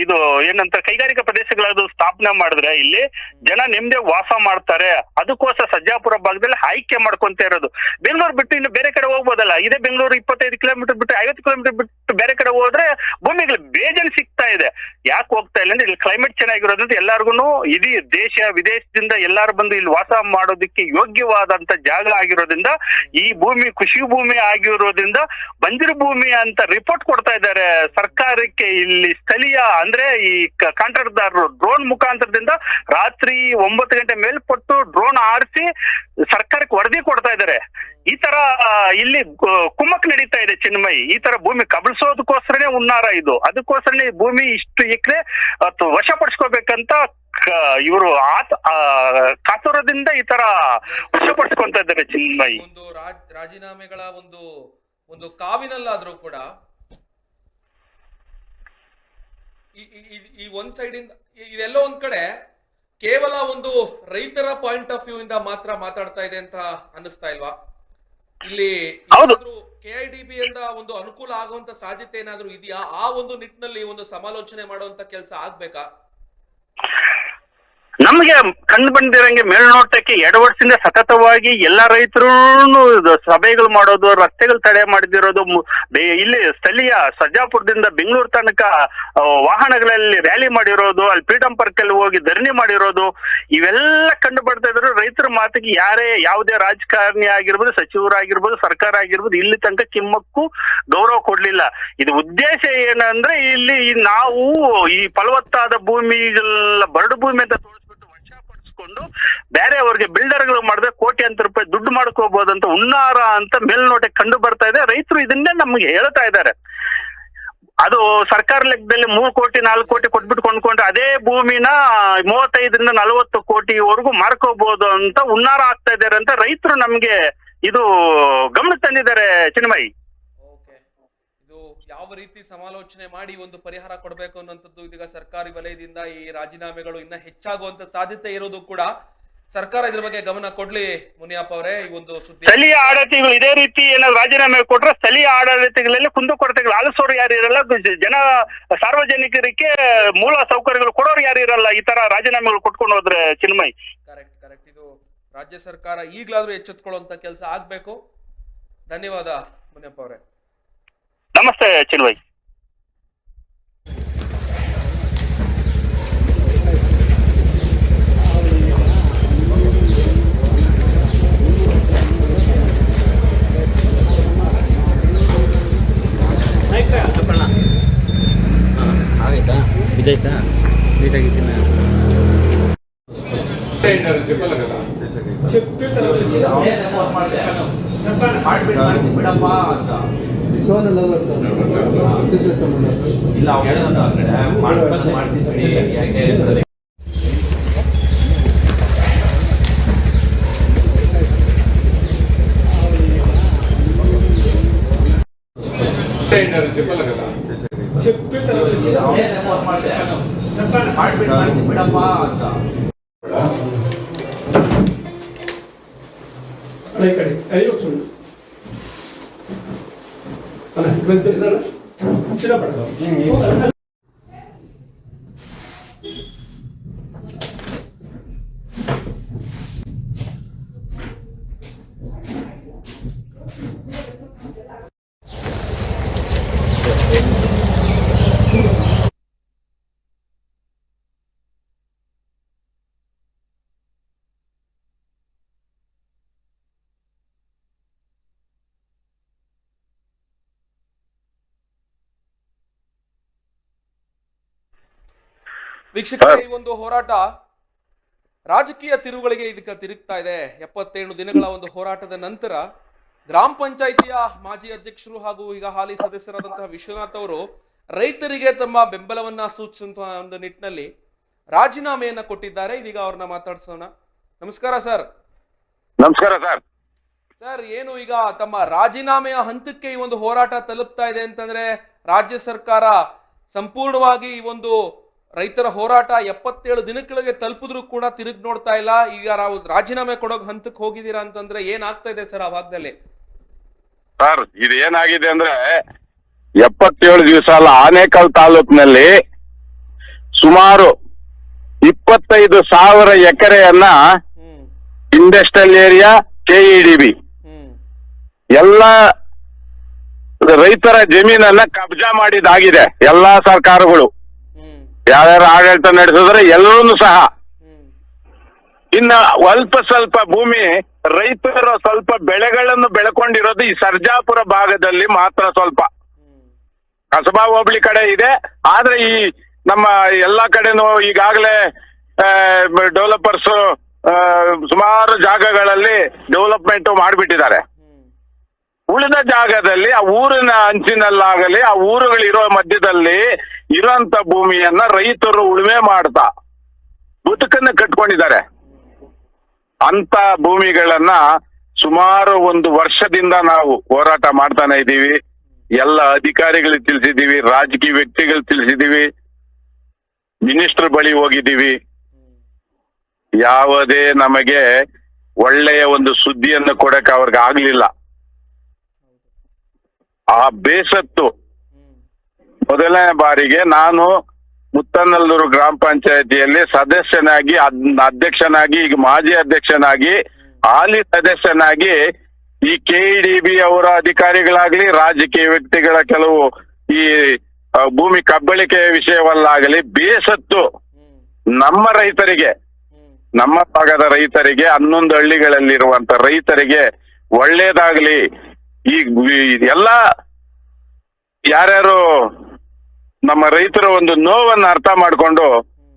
ಇದು ಏನಂತ, ಕೈಗಾರಿಕಾ ಪ್ರದೇಶಗಳದು ಸ್ಥಾಪನೆ ಮಾಡಿದ್ರೆ ಇಲ್ಲಿ ಜನ ನೆಮ್ಮದಿ ವಾಸ ಮಾಡ್ತಾರೆ. ಅದಕ್ಕೋಸ್ಕರ ಸಜ್ಜಾಪುರ ಭಾಗದಲ್ಲಿ ಆಯ್ಕೆ ಮಾಡ್ಕೊಂತ ಇರೋದು. ಬೆಂಗಳೂರು ಬಿಟ್ಟು ಇನ್ನು ಬೇರೆ ಕಡೆ ಹೋಗ್ಬೋದಲ್ಲ? ಇದೇ ಬೆಂಗಳೂರು ಇಪ್ಪತ್ತೈದು ಕಿಲೋಮೀಟರ್ ಬಿಟ್ಟು ಐವತ್ತು ಕಿಲೋಮೀಟರ್ ಬಿಟ್ಟು ಬೇರೆ ಕಡೆ ಹೋದ್ರೆ ಭೂಮಿಗಳು ಬೇಜನ್ ಸಿಗ್ತಾ ಇದೆ. ಯಾಕೆ ಹೋಗ್ತಾ ಇಲ್ಲ ಅಂದ್ರೆ ಇಲ್ಲಿ ಕ್ಲೈಮೇಟ್ ಚೆನ್ನಾಗಿರೋದ್ರಿಂದ ಎಲ್ಲಾರ್ಗು ಇಡೀ ದೇಶ ವಿದೇಶದಿಂದ ಎಲ್ಲಾರು ಬಂದು ಇಲ್ಲಿ ವಾಸ ಮಾಡೋದಕ್ಕೆ ಯೋಗ್ಯವಾದಂತ ಜಾಗ ಆಗಿರೋದ್ರಿಂದ, ಈ ಭೂಮಿ ಕೃಷಿ ಭೂಮಿ ಆಗಿರೋದ್ರಿಂದ ಬಂಜರು ಭೂಮಿ ಅಂತ ರಿಪೋರ್ಟ್ ಕೊಡ್ತಾ ಇದ್ದಾರೆ. ಸರ್ಕಾರಕ್ಕೆ ಇಲ್ಲಿ ಸ್ಥಳೀಯ ಅಂದ್ರೆ ಈ ಕಾಂಟ್ರಾಕ್ಟ್ದಾರರು ಡ್ರೋನ್ ಮುಖಾಂತರದಿಂದ ರಾತ್ರಿ ಒಂಬತ್ತು ಗಂಟೆ ಮೇಲ್ಪಟ್ಟು ಡ್ರೋನ್ ಆರಿಸಿ ಸರ್ಕಾರಕ್ಕೆ ವರದಿ ಕೊಡ್ತಾ ಇದ್ದಾರೆ. ಈ ತರ ಇಲ್ಲಿ ಕುಮ್ಮಕ್ ನಡೀತಾ ಇದೆ ಚಿನ್ಮಯಿ. ಈ ತರ ಭೂಮಿ ಕಬಳಿಸೋದಕ್ಕೋಸ್ಕರನೇ ಉನ್ನಾರ ಇದು. ಅದಕ್ಕೋಸ್ಕರನೇ ಭೂಮಿ ಇಷ್ಟು ಎಕರೆ ವಶಪಡಿಸ್ಕೋಬೇಕಂತ ಇವರು ಆತ ಕಾತುರದಿಂದ ಈ ತರ ವಶಪಡಿಸ್ಕೊಂತ ಇದ್ದಾರೆ ಚಿನ್ಮಯಿ. ಒಂದು ರಾಜ್- ರಾಜೀನಾಮೆಗಳ ಒಂದು ಒಂದು ಕಾವಿನಲ್ಲಾದ್ರೂ ಕೂಡ ಈ ಒಂದ್ ಸೈಡ್ ಇಂದ ಇದೆಲ್ಲೋ ಒಂದ್ ಕಡೆ ಕೇವಲ ಒಂದು ರೈತರ ಪಾಯಿಂಟ್ ಆಫ್ ವ್ಯೂ ಇಂದ ಮಾತ್ರ ಮಾತಾಡ್ತಾ ಇದೆ ಅಂತ ಅನ್ನಿಸ್ತಾ ಇಲ್ವಾ? ಇಲ್ಲಿ ಹೌದು. ಕೆ ಐ ಡಿ ಬಿ ಇಂದ ಒಂದು ಅನುಕೂಲ ಆಗುವಂತ ಸಾಧ್ಯತೆ ಏನಾದ್ರೂ ಇದೆಯಾ ಆ ಒಂದು ನಿಟ್ಟಿನಲ್ಲಿ ಒಂದು ಸಮಾಲೋಚನೆ ಮಾಡುವಂತ ಕೆಲಸ ಆಗ್ಬೇಕಾ ನಮಗೆ ಕಂಡು ಬಂದಿರಂಗೆ ಮೇಲ್ನೋಟಕ್ಕೆ ಎರಡು ವರ್ಷದಿಂದ ಸತತವಾಗಿ ಎಲ್ಲಾ ರೈತರು ಸಭೆಗಳು ಮಾಡೋದು, ರಸ್ತೆಗಳು ತಡೆ ಮಾಡಿದಿರೋದು ಇಲ್ಲಿ ಸ್ಥಳೀಯ ಸಜ್ಜಾಪುರದಿಂದ ಬೆಂಗಳೂರು ತನಕ ವಾಹನಗಳಲ್ಲಿ ರ್ಯಾಲಿ ಮಾಡಿರೋದು, ಅಲ್ಲಿ ಫ್ರೀಡಂ ಪಾರ್ಕ್ ಅಲ್ಲಿ ಹೋಗಿ ಧರಣಿ ಮಾಡಿರೋದು, ಇವೆಲ್ಲ ಕಂಡು ಬರ್ತಾ ಇದ್ರು. ರೈತರ ಮಾತಿಗೆ ಯಾರೇ ಯಾವುದೇ ರಾಜಕಾರಣಿ ಆಗಿರ್ಬೋದು ಸಚಿವರಾಗಿರ್ಬೋದು ಸರ್ಕಾರ ಆಗಿರ್ಬೋದು, ಇಲ್ಲಿ ತನಕ ಕಿಮ್ಮಕ್ಕು ಗೌರವ ಕೊಡ್ಲಿಲ್ಲ. ಇದು ಉದ್ದೇಶ ಏನಂದ್ರೆ ಇಲ್ಲಿ ನಾವು ಈ ಫಲವತ್ತಾದ ಭೂಮಿ ಬರಡು ಭೂಮಿ ಅಂತ ತೋರಿಸ್ಬಿಟ್ಟು ಬೇರೆ ಅವ್ರಿಗೆ ಬಿಲ್ಡರ್ಗಳು ಮಾಡಿದ್ರೆ ಅಂತ ರೂಪಾಯಿ ದುಡ್ಡು ಮಾಡ್ಕೋಬಹುದಂತ ಉನ್ನಾರ ಅಂತ ಮೇಲ್ನೋಟಕ್ಕೆ ಕಂಡು ಬರ್ತಾ ಇದೆ. ರೈತರು ಇದನ್ನೇ ನಮ್ಗೆ ಹೇಳ್ತಾ ಇದ್ದಾರೆ. ಅದು ಸರ್ಕಾರ ಲೆಕ್ಕದಲ್ಲಿ ಮೂರು ಕೋಟಿ, ನಾಲ್ಕು ಕೋಟಿ ಕೊಟ್ಬಿಟ್ಟು ಕೊಂಡ್ಕೊಂಡ್ರೆ ಅದೇ ಭೂಮಿನ ಮೂವತ್ತೈದರಿಂದ ನಲವತ್ತು ಕೋಟಿವರೆಗೂ ಮಾರ್ಕೋಬಹುದು ಅಂತ ಉನ್ನಾರ ಆಗ್ತಾ ಇದ್ದಾರೆ ಅಂತ ರೈತರು ನಮ್ಗೆ ಇದು ಗಮನ ತಂದಿದ್ದಾರೆ ಚಿನ್ಮಯಿ. ಯಾವ ರೀತಿ ಸಮಾಲೋಚನೆ ಮಾಡಿ ಒಂದು ಪರಿಹಾರ ಕೊಡಬೇಕು ಅನ್ನುವಂಥದ್ದು ಇದೀಗ ಸರ್ಕಾರಿ ವಲಯದಿಂದ ಈ ರಾಜೀನಾಮೆಗಳು ಇನ್ನ ಹೆಚ್ಚಾಗುವಂತ ಸಾಧ್ಯತೆ ಇರೋದು ಕೂಡ ಸರ್ಕಾರ ಇದ್ರ ಬಗ್ಗೆ ಗಮನ ಕೊಡ್ಲಿ ಮುನಿಯಪ್ಪ ಅವರೇ ಈ ಒಂದು ಸುದ್ದಿ. ಸ್ಥಳೀಯ ಆಡಳಿತಗಳು ಇದೇ ರೀತಿ ಏನಾದ್ರು ರಾಜೀನಾಮೆ ಕೊಟ್ರೆ ಸ್ಥಳೀಯ ಆಡಳಿತಗಳಲ್ಲಿ ಕುಂದುಕೊರತೆಗಳು ಆಲಿಸೋರು ಯಾರು ಇರಲ್ಲ ಜನ ಸಾರ್ವಜನಿಕರಿಗೆ ಮೂಲ ಸೌಕರ್ಯಗಳು ಕೊಡೋರು ಯಾರು ಇರಲ್ಲ ಈ ತರ ರಾಜೀನಾಮೆಗಳು ಕೊಟ್ಕೊಂಡು ಹೋದ್ರೆ ಚಿನ್ಮಯ್. ಕರೆಕ್ಟ್ ಕರೆಕ್ಟ್ ಇದು ರಾಜ್ಯ ಸರ್ಕಾರ ಈಗ್ಲಾದ್ರೂ ಎಚ್ಚೆತ್ಕೊಳ್ಳುವಂತ ಕೆಲಸ ಆಗ್ಬೇಕು. ಧನ್ಯವಾದ ಮುನಿಯಪ್ಪ ಅವರೇ. ನಮಸ್ತೆ ಚಿನ್ವಯ್ ಆಗೈತಾ ಇದಾಯ್ತಾ ನೀಟಾಗಿದ್ದೀನ ಬಿಡಪ್ಪ ಅಂತ. ವಿಶ್ವನ ಲವರ್ ಸರ್ ಇಲ್ಲ ಮಾಡ್ತಿದ್ದೀನಿ ಬಿಡಪ್ಪ ಅಂತ ಹಳೆ ಅಂತ ಸುಳ್ಳು. మన ఇప్పుడు చిన్న పడతాం ವೀಕ್ಷಕರೇ ಈ ಒಂದು ಹೋರಾಟ ರಾಜಕೀಯ ತಿರುಗಳಿಗೆ ಇದಕ್ಕೆ ತಿರುಗ್ತಾ ಇದೆ. ಎಪ್ಪತ್ತೇಳು ದಿನಗಳ ಒಂದು ಹೋರಾಟದ ನಂತರ ಗ್ರಾಮ ಪಂಚಾಯಿತಿಯ ಮಾಜಿ ಅಧ್ಯಕ್ಷರು ಹಾಗೂ ಈಗ ಹಾಲಿ ಸದಸ್ಯರಾದಂತಹ ವಿಶ್ವನಾಥ್ ಅವರು ರೈತರಿಗೆ ತಮ್ಮ ಬೆಂಬಲವನ್ನ ಸೂಚಿಸುವಂತಹ ಒಂದು ನಿಟ್ಟಿನಲ್ಲಿ ರಾಜೀನಾಮೆಯನ್ನ ಕೊಟ್ಟಿದ್ದಾರೆ. ಇದೀಗ ಅವ್ರನ್ನ ಮಾತಾಡ್ಸೋಣ. ನಮಸ್ಕಾರ ಸರ್. ನಮಸ್ಕಾರ ಸರ್. ಸರ್ ಏನು ಈಗ ತಮ್ಮ ರಾಜೀನಾಮೆಯ ಹಂತಕ್ಕೆ ಈ ಒಂದು ಹೋರಾಟ ತಲುಪ್ತಾ ಇದೆ ಅಂತಂದ್ರೆ ರಾಜ್ಯ ಸರ್ಕಾರ ಸಂಪೂರ್ಣವಾಗಿ ಈ ಒಂದು ರೈತರ ಹೋರಾಟ ಎಪ್ಪತ್ತೇಳು ದಿನಗಳಿಗೆ ತಲುಪಿದ್ರು ಕೂಡ ತಿರುಗಿ ನೋಡ್ತಾ ಇಲ್ಲ. ಈಗ ನಾವು ರಾಜೀನಾಮೆ ಕೊಡೋಕ್ ಹಂತಕ್ಕೆ ಹೋಗಿದ್ದೀರಾ ಅಂತಂದ್ರೆ ಏನಾಗ್ತಾ ಇದೆ ಸರ್ ಆ ಭಾಗದಲ್ಲಿ ಸರ್ ಇದು ಏನಾಗಿದೆ ಅಂದ್ರೆ ಎಪ್ಪತ್ತೇಳು ದಿವಸ ಅಲ್ಲ ಆನೇಕಲ್ ತಾಲೂಕಿನಲ್ಲಿ ಸುಮಾರು ಇಪ್ಪತ್ತೈದು ಸಾವಿರ ಎಕರೆಯನ್ನ ಇಂಡಸ್ಟ್ರಿಯಲ್ ಏರಿಯಾ ಕೆಇಡಿಬಿ ಎಲ್ಲ ರೈತರ ಜಮೀನನ್ನ ಕಬ್ಜಾ ಮಾಡಿದಾಗಿದೆ ಎಲ್ಲಾ ಸರ್ಕಾರಗಳು. ಹ್ಮ್ ಯಾವ್ಯಾರು ಆಡಳಿತ ನಡೆಸಿದ್ರೆ ಎಲ್ಲರೂ ಸಹ. ಇನ್ನ ಅಲ್ಪ ಸ್ವಲ್ಪ ಭೂಮಿ ರೈತರು ಸ್ವಲ್ಪ ಬೆಳೆಗಳನ್ನು ಬೆಳ್ಕೊಂಡಿರೋದು ಈ ಸರ್ಜಾಪುರ ಭಾಗದಲ್ಲಿ ಮಾತ್ರ ಸ್ವಲ್ಪ. ಕಸಬಾ ಹೋಬಳಿ ಕಡೆ ಇದೆ. ಆದ್ರೆ ಈ ನಮ್ಮ ಎಲ್ಲಾ ಕಡೆನೂ ಈಗಾಗಲೇ ಡೆವಲಪರ್ಸ್ ಸುಮಾರು ಜಾಗಗಳಲ್ಲಿ ಡೆವಲಪ್ಮೆಂಟ್ ಮಾಡಿಬಿಟ್ಟಿದ್ದಾರೆ. ಉಳಿದ ಜಾಗದಲ್ಲಿ ಆ ಊರಿನ ಅಂಚಿನಲ್ಲಾಗಲಿ, ಆ ಊರುಗಳಿರೋ ಮಧ್ಯದಲ್ಲಿ ಇರೋಂತ ಭೂಮಿಯನ್ನ ರೈತರು ಉಳುಮೆ ಮಾಡ್ತಾ ಬದುಕನ್ನ ಕಟ್ಕೊಂಡಿದ್ದಾರೆ. ಅಂತ ಭೂಮಿಗಳನ್ನ ಸುಮಾರು ಒಂದು ವರ್ಷದಿಂದ ನಾವು ಹೋರಾಟ ಮಾಡ್ತಾನೆ ಇದ್ದೀವಿ. ಎಲ್ಲ ಅಧಿಕಾರಿಗಳಿಗೆ ತಿಳಿಸಿದ್ದೀವಿ, ರಾಜಕೀಯ ವ್ಯಕ್ತಿಗಳು ತಿಳಿಸಿದ್ದೀವಿ, ಮಿನಿಸ್ಟರ್ ಬಳಿ ಹೋಗಿದ್ದೀವಿ. ಯಾವುದೇ ನಮಗೆ ಒಳ್ಳೆಯ ಒಂದು ಸುದ್ದಿಯನ್ನು ಕೊಡಕ್ಕೆ ಅವ್ರಿಗೆ ಆಗ್ಲಿಲ್ಲ. ಆ ಬೇಸತ್ತು. ಮೊದಲನೇ ಬಾರಿಗೆ ನಾನು ಮುತ್ತನಲ್ಲೂರು ಗ್ರಾಮ ಪಂಚಾಯತಿಯಲ್ಲಿ ಸದಸ್ಯನಾಗಿ ಅಧ್ಯಕ್ಷನಾಗಿ, ಈಗ ಮಾಜಿ ಅಧ್ಯಕ್ಷನಾಗಿ, ಹಾಲಿ ಸದಸ್ಯನಾಗಿ ಈ ಕೆಇಡಿಬಿ ಅವರ ಅಧಿಕಾರಿಗಳಾಗ್ಲಿ, ರಾಜಕೀಯ ವ್ಯಕ್ತಿಗಳ ಕೆಲವು ಈ ಭೂಮಿ ಕಬ್ಬಳಿಕೆಯ ವಿಷಯವಲ್ಲಾಗಲಿ ಬೇಸತ್ತು. ನಮ್ಮ ರೈತರಿಗೆ, ನಮ್ಮ ಭಾಗದ ರೈತರಿಗೆ, ಹನ್ನೊಂದು ಹಳ್ಳಿಗಳಲ್ಲಿರುವಂತ ರೈತರಿಗೆ ಒಳ್ಳೇದಾಗ್ಲಿ ಈ ಈ ಎಲ್ಲ ಯಾರ್ಯಾರು ನಮ್ಮ ರೈತರ ಒಂದು ನೋವನ್ನು ಅರ್ಥ ಮಾಡಿಕೊಂಡು